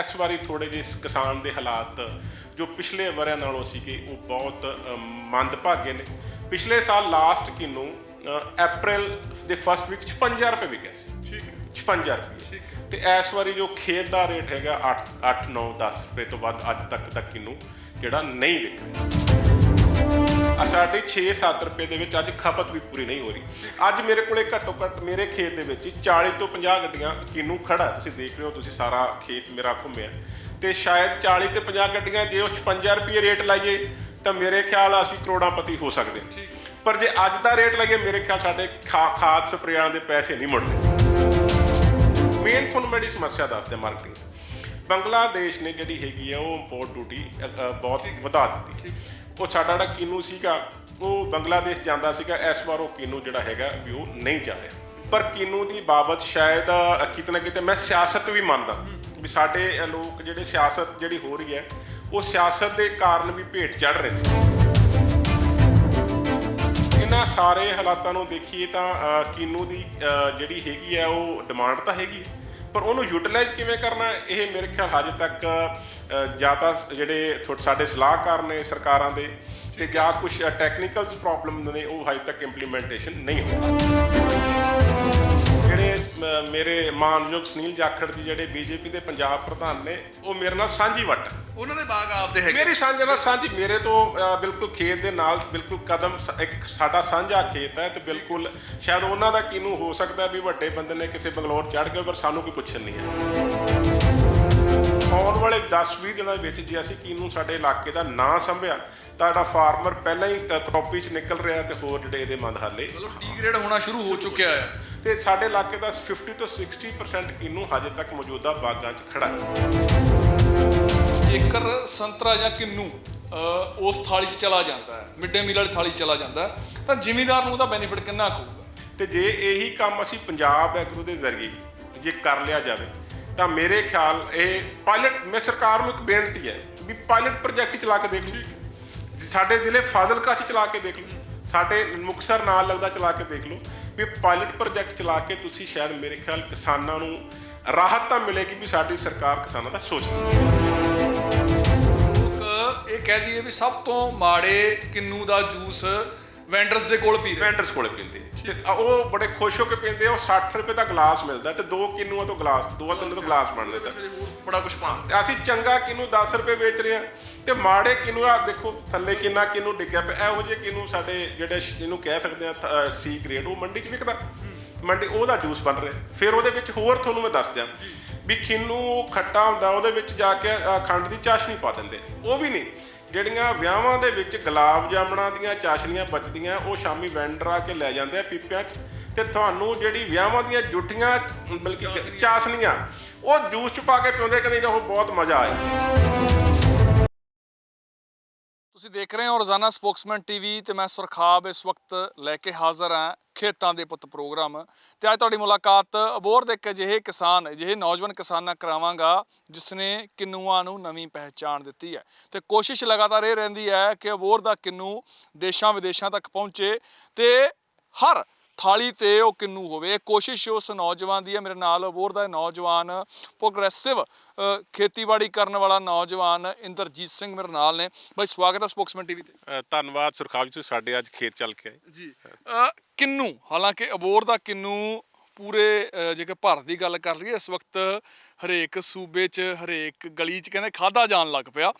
ਇਸ ਵਾਰੀ ਥੋੜੇ ਜਿਹੇ ਕਿਸਾਨ ਦੇ ਹਾਲਾਤ ਜੋ ਪਿਛਲੇ ਵਰਿਆਂ ਨਾਲੋਂ ਸੀਗੇ ਉਹ ਬਹੁਤ ਮੰਦਭਾਗੇ ਨੇ। ਪਿਛਲੇ ਸਾਲ ਲਾਸਟ ਕਿਨੂੰ ਅਪ੍ਰੈਲ ਦੇ ਫਸਟ ਵੀਕ 56 ਰੁਪਏ ਵਿਕਿਆ ਸੀ। ਠੀਕ ਹੈ। 56 ਰੁਪਏ। ਤੇ ਇਸ ਵਾਰੀ ਜੋ ਖੇਤ ਦਾ ਰੇਟ ਹੈਗਾ 8 8 9 10 ਰੁਪਏ ਤੋਂ ਵੱਧ ਅੱਜ ਤੱਕ ਤੱਕ ਕਿਨੂੰ ਜਿਹੜਾ ਨਹੀਂ ਵਿਕਿਆ। ਆ ਸਾਡੀ 6-7 ਰੁਪਏ ਦੇ ਵਿੱਚ ਅੱਜ ਖਪਤ ਵੀ ਪੂਰੀ ਨਹੀਂ ਹੋ ਰਹੀ। ਅੱਜ ਮੇਰੇ ਕੋਲੇ ਘੱਟੋ ਘੱਟ ਮੇਰੇ ਖੇਤ ਦੇ ਵਿੱਚ 40 ਤੋਂ 50 ਗੱਡੀਆਂ ਕਿਨੂੰ ਖੜਾ ਤੁਸੀਂ ਦੇਖ ਰਹੇ ਹੋ ਤੁਸੀਂ ਸਾਰਾ ਖੇਤ ਮੇਰਾ ਘੁੰਮਿਆ। ਤੇ ਸ਼ਾਇਦ 40 ਤੇ 50 ਗੱਡੀਆਂ ਜੇ ਉਹ 56 ਰੁਪਏ ਰੇਟ ਲਾਈਏ ਤਾਂ ਮੇਰੇ ਖਿਆਲ ਅਸੀਂ ਕਰੋੜਾਂਪਤੀ ਹੋ ਸਕਦੇ ਹਾਂ। ਪਰ ਜੇ ਅੱਜ ਦਾ ਰੇਟ ਲਾਈਏ ਮੇਰੇ ਖਿਆਲ ਸਾਡੇ ਖਾਦ ਸਪਰੇਆਂ ਦੇ ਪੈਸੇ ਨਹੀਂ ਮੁੜਦੇ। ਮੇਨ ਤੁਹਾਨੂੰ ਮੇਰੀ ਸਮੱਸਿਆ ਦੱਸਦੇ ਮਾਰਕੀਟਿੰਗ ਬੰਗਲਾਦੇਸ਼ ਨੇ ਜਿਹੜੀ ਹੈਗੀ ਆ ਉਹ ਇੰਪੋਰਟ ਡਿਊਟੀ ਬਹੁਤ ਵਧਾ ਦਿੱਤੀ। ਉਹ ਸਾਡਾ ਜਿਹੜਾ ਕੀਨੂ ਸੀਗਾ ਉਹ ਬੰਗਲਾਦੇਸ਼ ਜਾਂਦਾ ਸੀਗਾ ਇਸ ਵਾਰ ਉਹ ਕੀਨੂ ਜਿਹੜਾ ਹੈਗਾ ਵੀ ਉਹ ਨਹੀਂ ਜਾ ਰਿਹਾ। ਪਰ ਕੀਨੂ ਦੀ ਬਾਬਤ ਸ਼ਾਇਦ ਅ, ਕਿਤੇ ਨਾ ਕਿਤੇ ਮੈਂ ਸਿਆਸਤ ਵੀ ਮੰਨਦਾ। ਵੀ ਸਾਡੇ ਲੋਕ ਜਿਹੜੇ ਸਿਆਸਤ ਜਿਹੜੀ ਹੋ ਰਹੀ ਹੈ ਉਹ ਸਿਆਸਤ ਦੇ ਕਾਰਨ ਵੀ ਭੇਟ ਚੜ ਰਹੇ ਨੇ। ਇਹਨਾਂ ਸਾਰੇ ਹਾਲਾਤਾਂ ਨੂੰ ਦੇਖੀਏ ਤਾਂ ਅ, ਦੀ ਜਿਹੜੀ ਹੈਗੀ ਹੈ ਉਹ ਡਿਮਾਂਡ ਤਾਂ ਹੈਗੀ ਪਰ ਉਹਨੂੰ ਯੂਟਿਲਾਈਜ਼ ਕਿਵੇਂ ਕਰਨਾ ਇਹ ਮੇਰੇ ਖਿਆਲ ਹਜੇ ਤੱਕ ਜਾਂ ਤਾਂ ਜਿਹੜੇ ਸਾਡੇ ਸਲਾਹਕਾਰ ਨੇ ਸਰਕਾਰਾਂ ਦੇ ਤੇ ਜਾਂ ਕੁਝ ਟੈਕਨੀਕਲਸ ਪ੍ਰੋਬਲਮ ਨੇ ਉਹ ਹਜੇ ਤੱਕ ਇੰਪਲੀਮੈਂਟੇਸ਼ਨ ਨਹੀਂ ਹੋਈ ਜਿਹੜੇ ਮੇਰੇ ਮਾਨਯੋਗ ਸੁਨੀਲ ਜਾਖੜ ਜੀ ਜਿਹੜੇ ਬੀਜੇਪੀ ਦੇ ਪੰਜਾਬ ਪ੍ਰਧਾਨ ਨੇ ਉਹ ਮੇਰੇ ਨਾਲ ਸਾਂਝੀ ਵੱਟ ਉਹਨਾਂ ਦੇ ਬਾਗ ਆਪਦੇ ਹੈਗੇ। ਮੇਰੀ ਸਾਂਝੇ ਨਾਲ ਸਾਂਝੀ ਮੇਰੇ ਤੋਂ ਬਿਲਕੁਲ ਖੇਤ ਦੇ ਨਾਲ ਬਿਲਕੁਲ ਕਦਮ ਇੱਕ ਸਾਡਾ ਸਾਂਝਾ ਖੇਤ ਹੈ ਤੇ ਬਿਲਕੁਲ ਸ਼ਾਇਦ ਉਹਨਾਂ ਦਾ ਕਿਨੂੰ ਹੋ ਸਕਦਾ ਵੀ ਵੱਡੇ ਬੰਦੇ ਨੇ ਕਿਸੇ ਬੰਗਲੌਰ ਚੜ ਗਏ ਪਰ ਸਾਨੂੰ ਕੋਈ ਪੁੱਛਣ ਨਹੀਂ ਹੈ। ਆਉਣ ਵਾਲੇ 10-20 ਦਿਨਾਂ ਵਿੱਚ ਜੇ ਅਸੀਂ ਕਿਨੂੰ ਸਾਡੇ ਇਲਾਕੇ ਦਾ ਨਾਂ ਸੰਭਿਆ ਤਾਂ ਜਿਹੜਾ ਫਾਰਮਰ ਪਹਿਲਾਂ ਹੀ ਕ੍ਰੋਪੀ ਚ ਨਿਕਲ ਰਿਹਾ ਤੇ ਹੋਰ ਜਿਹੜੇ ਇਹਦੇ ਮੰਦ ਹਾਲੇ। ਮਤਲਬ ਡੀਗ੍ਰੇਡ ਹੋਣਾ ਸ਼ੁਰੂ ਹੋ ਚੁੱਕਿਆ ਹੈ। ਤੇ ਸਾਡੇ ਇਲਾਕੇ ਦਾ 50 ਤੋਂ 60% ਕਿਨੂੰ ਹਜੇ ਤੱਕ ਮੌਜੂਦਾ ਬਾਗਾਂ 'ਚ ਖੜਾ ਹੈ। ਜੇਕਰ ਸੰਤਰਾ ਜਾਂ ਕਿੰਨੂ ਉਸ ਥਾਲੀ 'ਚ ਚਲਾ ਜਾਂਦਾ ਹੈ ਮਿਡ ਮੀਲ ਵਾਲੀ ਥਾਲੀ 'ਚ ਚਲਾ ਜਾਂਦਾ ਤਾਂ ਜ਼ਿਮੀਂਦਾਰ ਨੂੰ ਉਹਦਾ ਬੈਨੀਫਿਟ ਕਿੰਨਾ ਹੋਊਗਾ? ਤੇ ਜੇ ਇਹੀ ਕੰਮ ਅਸੀਂ ਪੰਜਾਬ ਐਗਰੋ ਦੇ ਜ਼ਰੀਏ ਜੇ ਕਰ ਲਿਆ ਜਾਵੇ ਤਾਂ ਮੇਰੇ ਖਿਆਲ ਇਹ ਪਾਇਲਟ ਮੈਂ ਸਰਕਾਰ ਨੂੰ ਇੱਕ ਬੇਨਤੀ ਹੈ ਵੀ ਪਾਇਲਟ ਪ੍ਰੋਜੈਕਟ ਚਲਾ ਕੇ ਦੇਖ ਲਓ। ਸਾਡੇ ਜ਼ਿਲ੍ਹੇ ਫਾਜ਼ਿਲਕਾ ਚ ਚਲਾ ਕੇ ਦੇਖ ਲਓ। ਸਾਡੇ ਮੁਕਸਰ ਨਾਲ ਲੱਗਦਾ ਚਲਾ ਕੇ ਦੇਖ ਲਓ ਵੀ ਪਾਇਲਟ ਪ੍ਰੋਜੈਕਟ ਚਲਾ ਕੇ ਤੁਸੀਂ ਸ਼ਾਇਦ ਮੇਰੇ ਖਿਆਲ ਕਿਸਾਨਾਂ ਨੂੰ ਰਾਹਤ ਤਾਂ ਮਿਲੇਗੀ ਵੀ ਸਾਡੀ ਸਰਕਾਰ ਕਿਸਾਨਾਂ ਦਾ ਸੋਚਦੀ ਹੈ। ਇਹ ਕਹਿ ਦਈਏ ਵੀ ਸਭ ਤੋਂ ਮਾੜੇ ਕਿੰਨੂ ਦਾ ਜੂਸ ਵੈਂਡਰਸ ਦੇ ਕੋਲ ਪੀ ਰਹੇ। ਵੈਂਡਰਸ ਕੋਲੇ ਪੀਂਦੇ ਤੇ ਉਹ ਬੜੇ ਖੁਸ਼ ਹੋ ਕੇ ਪੀਂਦੇ ਆ, ਉਹ 60 ਰੁਪਏ ਦਾ ਗਲਾਸ ਮਿਲਦਾ ਤੇ ਦੋ ਕਿਨੂਆਂ ਤੋਂ ਗਲਾਸ ਦੋ ਤਿੰਨ ਤੋਂ ਗਲਾਸ ਬਣ ਹੋਰ ਬੜਾ ਕੁਝ ਪਾਉਂਦੇ ਤੇ ਅਸੀਂ ਚੰਗਾ ਕਿਨੂੰ 10 ਰੁਪਏ ਵੇਚ ਰਹੇ ਆ ਤੇ ਮਾੜੇ ਕਿਨੂੰ ਆ ਦੇਖੋ ਥੱਲੇ ਕਿੰਨਾ ਕਿਨੂੰ ਡਿੱਗਿਆ ਪਿਆ ਇਹੋ ਜਿਹੇ ਕਿਨੂੰ ਸਾਡੇ ਜਿਹੜੇ ਇਹਨੂੰ ਕਹਿ ਸਕਦੇ ਆ ਸੀ ਗ੍ਰੇਡ ਉਹ ਮੰਡੀ 'ਚ ਵਿਕਦਾ। ਮੰਡੀ ਉਹਦਾ ਜੂਸ ਬਣ ਰਿਹਾ। ਫਿਰ ਉਹਦੇ ਵਿੱਚ ਹੋਰ ਤੁਹਾਨੂੰ ਮੈਂ ਦੱਸ ਦਿਆਂ ਵੀ ਕਿਨੂੰ ਉਹ ਖੱਟਾ ਹੁੰਦਾ ਉਹਦੇ ਵਿੱਚ ਜਾ ਕੇ ਖੰਡ ਦੀ ਚਾਸ਼ਨੀ ਪਾ ਦਿੰਦੇ। ਉਹ ਵੀ ਨਹੀਂ। ਜਿਹੜੀਆਂ ਵਿਆਹਾਂ ਦੇ ਵਿੱਚ ਗੁਲਾਬ ਜਾਮਣਾ ਦੀਆਂ ਚਾਸ਼ਨੀਆਂ ਬਚਦੀਆਂ ਉਹ ਸ਼ਾਮੀ ਵੈਂਡਰ ਆ ਕੇ ਲੈ ਜਾਂਦੇ ਆ ਪੀਪਿਆਂ 'ਚ। ਤੇ ਤੁਹਾਨੂੰ ਜਿਹੜੀ ਵਿਆਹਾਂ ਦੀਆਂ ਜੁੱਠੀਆਂ ਬਲਕਿ ਚਾਸਨੀਆਂ। ਉਹ ਜੂਸ 'ਚ ਪਾ ਕੇ ਪਿਉਂਦੇ ਕਹਿੰਦੇ ਉਹ ਬਹੁਤ ਮਜ਼ਾ ਆਇਆ। ਤੁਸੀਂ ਦੇਖ ਰਹੇ ਹੋ ਰੋਜ਼ਾਨਾ ਸਪੋਕਸਮੈਨ ਟੀਵੀ ਤੇ ਮੈਂ ਸੁਰਖਾਬ ਇਸ ਵਕਤ ਲੈ ਕੇ ਹਾਜ਼ਰ ਹਾਂ ਖੇਤਾਂ ਦੇ ਪੁੱਤ ਪ੍ਰੋਗਰਾਮ। ਤੇ ਅੱਜ ਤੁਹਾਡੀ ਮੁਲਾਕਾਤ ਅਬੋਰ ਦੇ ਇੱਕ ਅਜਿਹੇ ਕਿਸਾਨ, ਅਜਿਹੇ ਨੌਜਵਾਨ ਕਿਸਾਨ ਨਾਲ ਕਰਾਵਾਂਗਾ ਜਿਸ ਨੇ ਕਿੰਨੂਆਂ ਨੂੰ ਨਵੀਂ ਪਹਿਚਾਣ ਦਿੱਤੀ ਹੈ। ਤੇ ਕੋਸ਼ਿਸ਼ ਲਗਾਤਾਰ ਇਹ ਰਹਿੰਦੀ ਹੈ ਕਿ ਅਬੋਰ ਦਾ ਕਿੰਨੂ ਦੇਸ਼ਾਂ ਵਿਦੇਸ਼ਾਂ ਤੱਕ ਪਹੁੰਚੇ ਤੇ ਹਰ ਥਾਲੀ ਤੇ ਉਹ ਕਿੰਨੂ ਹੋਵੇ। ਇਹ ਕੋਸ਼ਿਸ਼ ਉਸ ਨੌਜਵਾਨ ਦੀ ਹੈ ਮੇਰੇ ਨਾਲ ਅਬੋਰ ਦਾ ਨੌਜਵਾਨ ਪ੍ਰੋਗਰੈਸਿਵ ਖੇਤੀਬਾੜੀ ਕਰਨ ਵਾਲਾ ਨੌਜਵਾਨ ਇੰਦਰਜੀਤ ਸਿੰਘ ਮੇਰੇ ਨਾਲ ਨੇ। ਬਾਈ ਸਵਾਗਤ ਹੈ ਸਪੋਕਸਮੈਨ ਟੀਵੀ ਤੇ। ਧੰਨਵਾਦ ਸੁਰਖਾਬ ਜੀ ਤੁਸੀਂ ਸਾਡੇ ਅੱਜ ਖੇਤ ਚੱਲ ਕੇ ਆਏ। ਜੀ। ਕਿੰਨੂ ਹਾਲਾਂਕਿ ਅਬੋਰ ਦਾ ਕਿੰਨੂ ਪੂਰੇ ਜੇਕਰ ਭਾਰਤ ਦੀ ਗੱਲ ਕਰ ਲਈਏ ਇਸ ਵਕਤ ਹਰੇਕ ਸੂਬੇ 'ਚ ਹਰੇਕ ਗਲੀ 'ਚ ਕਹਿੰਦੇ ਖਾਦਾ ਜਾਣ ਲੱਗ ਪਿਆ।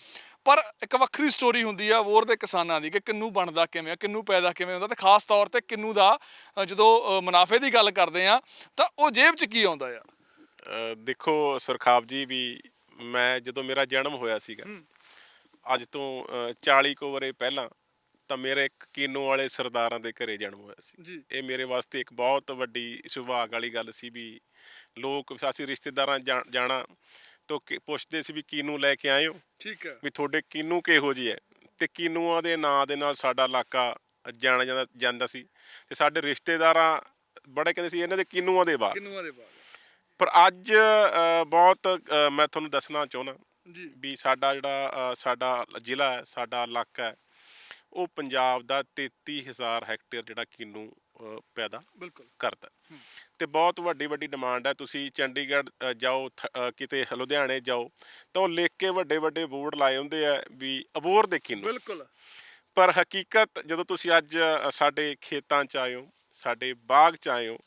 ਪਰ ਇੱਕ ਵੱਖਰੀ ਸਟੋਰੀ ਹੁੰਦੀ ਆ ਅਬੋਰ ਦੇ ਕਿਸਾਨਾਂ ਦੀ ਕਿ ਕਿੰਨੂ ਬਣਦਾ ਕਿਵੇਂ ਆ ਕਿੰਨੂ ਪੈਦਾ ਕਿਵੇਂ ਹੁੰਦਾ ਤੇ ਖਾਸ ਤੌਰ ਤੇ ਕਿੰਨੂ ਦਾ ਜਦੋਂ ਮੁਨਾਫੇ ਦੀ ਗੱਲ ਕਰਦੇ ਆ ਤਾਂ ਉਹ ਜੇਬ 'ਚ ਕੀ ਆਉਂਦਾ ਆ? ਦੇਖੋ ਸੁਰਖਾਬ ਜੀ ਵੀ ਮੈਂ ਜਦੋਂ ਮੇਰਾ ਜਨਮ ਹੋਇਆ ਸੀਗਾ ਅੱਜ ਤੋਂ ਅ, 40 ਕੁ ਵਰੇ ਪਹਿਲਾਂ ਤਾਂ ਮੇਰੇ ਇੱਕ ਕੀਨੋ ਵਾਲੇ ਸਰਦਾਰਾਂ ਦੇ ਘਰੇ ਜਨਮ ਹੋਇਆ ਸੀ। ਇਹ ਮੇਰੇ ਵਾਸਤੇ ਇੱਕ ਬਹੁਤ ਵੱਡੀ ਸੁਭਾਗ ਵਾਲੀ ਗੱਲ ਸੀ ਵੀ ਲੋਕ ਅਸੀਂ ਰਿਸ਼ਤੇਦਾਰਾਂ ਜਾਣਾ ਤੋਂ ਕਿ- ਪੁੱਛਦੇ ਸੀ ਵੀ ਕੀਨੂ ਲੈ ਕੇ ਆਏ ਹੋ? ਠੀਕ ਹੈ। ਵੀ ਤੁਹਾਡੇ ਕੀਨੂ ਕਿਹੋ ਜਿਹੇ ਹੈ ਤੇ ਕੀਨੂਆਂ ਦੇ ਨਾਂ ਦੇ ਨਾਲ ਸਾਡਾ ਇਲਾਕਾ ਜਾਣਿਆ ਜਾਂਦਾ ਜਾਂਦਾ ਸੀ। ਤੇ ਸਾਡੇ ਰਿਸ਼ਤੇਦਾਰਾਂ ਬੜੇ ਕਹਿੰਦੇ ਸੀ ਇਹਨਾਂ ਦੇ ਕੀਨੂਆਂ ਦੇ ਬਾਗ। ਕਿੰਨੂਆਂ ਦੇ ਬਾਗ। ਪਰ ਅੱਜ ਅ, ਬਹੁਤ ਅ, ਮੈਂ ਤੁਹਾਨੂੰ ਦੱਸਣਾ ਚਾਹੁੰਦਾ ਜੀ। ਵੀ ਸਾਡਾ ਜਿਹੜਾ ਅ, ਸਾਡਾ ਜ਼ਿਲ੍ਹਾ ਹੈ ਸਾਡਾ ਇਲਾਕਾ ਹੈ ਉਹ ਪੰਜਾਬ ਦਾ 33000 ਹੈਕਟੇਅਰ ਜਿਹੜਾ ਕੀਨੂ ਪੈਦਾ ਬਿਲਕੁਲ। ਕਰਦਾ ਤੇ ਬਹੁਤ ਵੱਡੀ ਵੱਡੀ ਡਿਮਾਂਡ ਹੈ ਤੁਸੀਂ ਚੰਡੀਗੜ੍ਹ ਜਾਓ ਕਿਤੇ ਲੁਧਿਆਣੇ ਜਾਓ ਤਾਂ ਉਹ ਲਿਖ ਕੇ ਵੱਡੇ ਵੱਡੇ ਬੋਰਡ ਲਾਏ ਹੁੰਦੇ ਆ ਵੀ ਅਬੋਰ ਦੇ ਕਿਨੂੰ ਬਿਲਕੁਲ। ਪਰ ਹਕੀਕਤ ਜਦੋਂ ਤੁਸੀਂ ਅੱਜ ਸਾਡੇ ਖੇਤਾਂ 'ਚ ਹੋ ਸਾਡੇ ਬਾਗ 'ਚ ਹੋ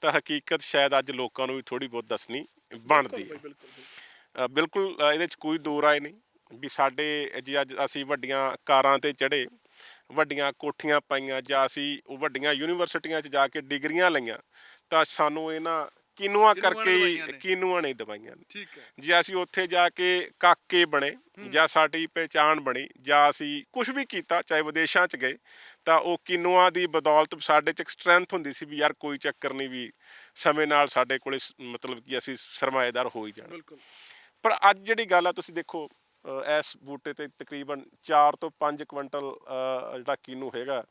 ਤਾਂ ਹਕੀਕਤ ਸ਼ਾਇਦ ਅੱਜ ਲੋਕਾਂ ਨੂੰ ਵੀ ਥੋੜੀ ਬਹੁਤ ਦੱਸਣੀ ਬਣਦੀ ਹੈ। ਬਿਲਕੁਲ ਇਹਦੇ 'ਚ ਕੋਈ ਦੋ ਰਾਏ ਨਹੀਂ ਵੀ ਸਾਡੇ ਜੇ ਅੱਜ ਅਸੀਂ ਵੱਡੀਆਂ ਕਾਰਾਂ ਤੇ ਚੜੇ ਵੱਡੀਆਂ ਕੋਠੀਆਂ ਪਾਈਆਂ ਜਾਂ ਅਸੀਂ ਉਹ ਵੱਡੀਆਂ ਯੂਨੀਵਰਸਿਟੀਆਂ 'ਚ ਜਾ ਕੇ ਡਿਗਰੀਆਂ ਲਈਆਂ ਤਾਂ ਸਾਨੂੰ ਇਹਨਾਂ ਕਿਨੂਆਂ ਕਰਕੇ ਹੀ। ਕਿਨੂਆਂ ਨਹੀਂ ਦਵਾਈਆਂ ਠੀਕ ਹੈ। ਜੇ ਅਸੀਂ ਉੱਥੇ ਜਾ ਕੇ ਕਾਕੇ ਬਣੇ ਜਾਂ ਸਾਡੀ ਪਹਿਚਾਣ ਬਣੀ ਜਾਂ ਅਸੀਂ ਕੁਝ ਵੀ ਕੀਤਾ ਚਾਹੇ ਵਿਦੇਸ਼ਾਂ 'ਚ ਗਏ ਤਾਂ ਉਹ ਕਿਨੂਆਂ ਦੀ ਬਦੌਲਤ ਸਾਡੇ 'ਚ ਇੱਕ ਸਟਰੈਂਥ ਹੁੰਦੀ ਸੀ ਵੀ ਯਾਰ ਕੋਈ ਚੱਕਰ ਨਹੀਂ ਵੀ ਸਮੇਂ ਨਾਲ ਸਾਡੇ ਕੋਲੇ ਮਤਲਬ ਕਿ ਅਸੀਂ ਸਰਮਾਏਦਾਰ ਹੋ ਹੀ ਜਾਣਾ। ਬਿਲਕੁਲ। ਪਰ ਅੱਜ ਜਿਹੜੀ ਗੱਲ ਆ ਤੁਸੀਂ ਦੇਖੋ ਇਸ ਬੂਟੇ ਤੇ ਤਕਰੀਬਨ 4 ਤੋਂ 5 ਕੁਇੰਟਲ ਜਿਹੜਾ ਕੀਨੂ ਹੈਗਾ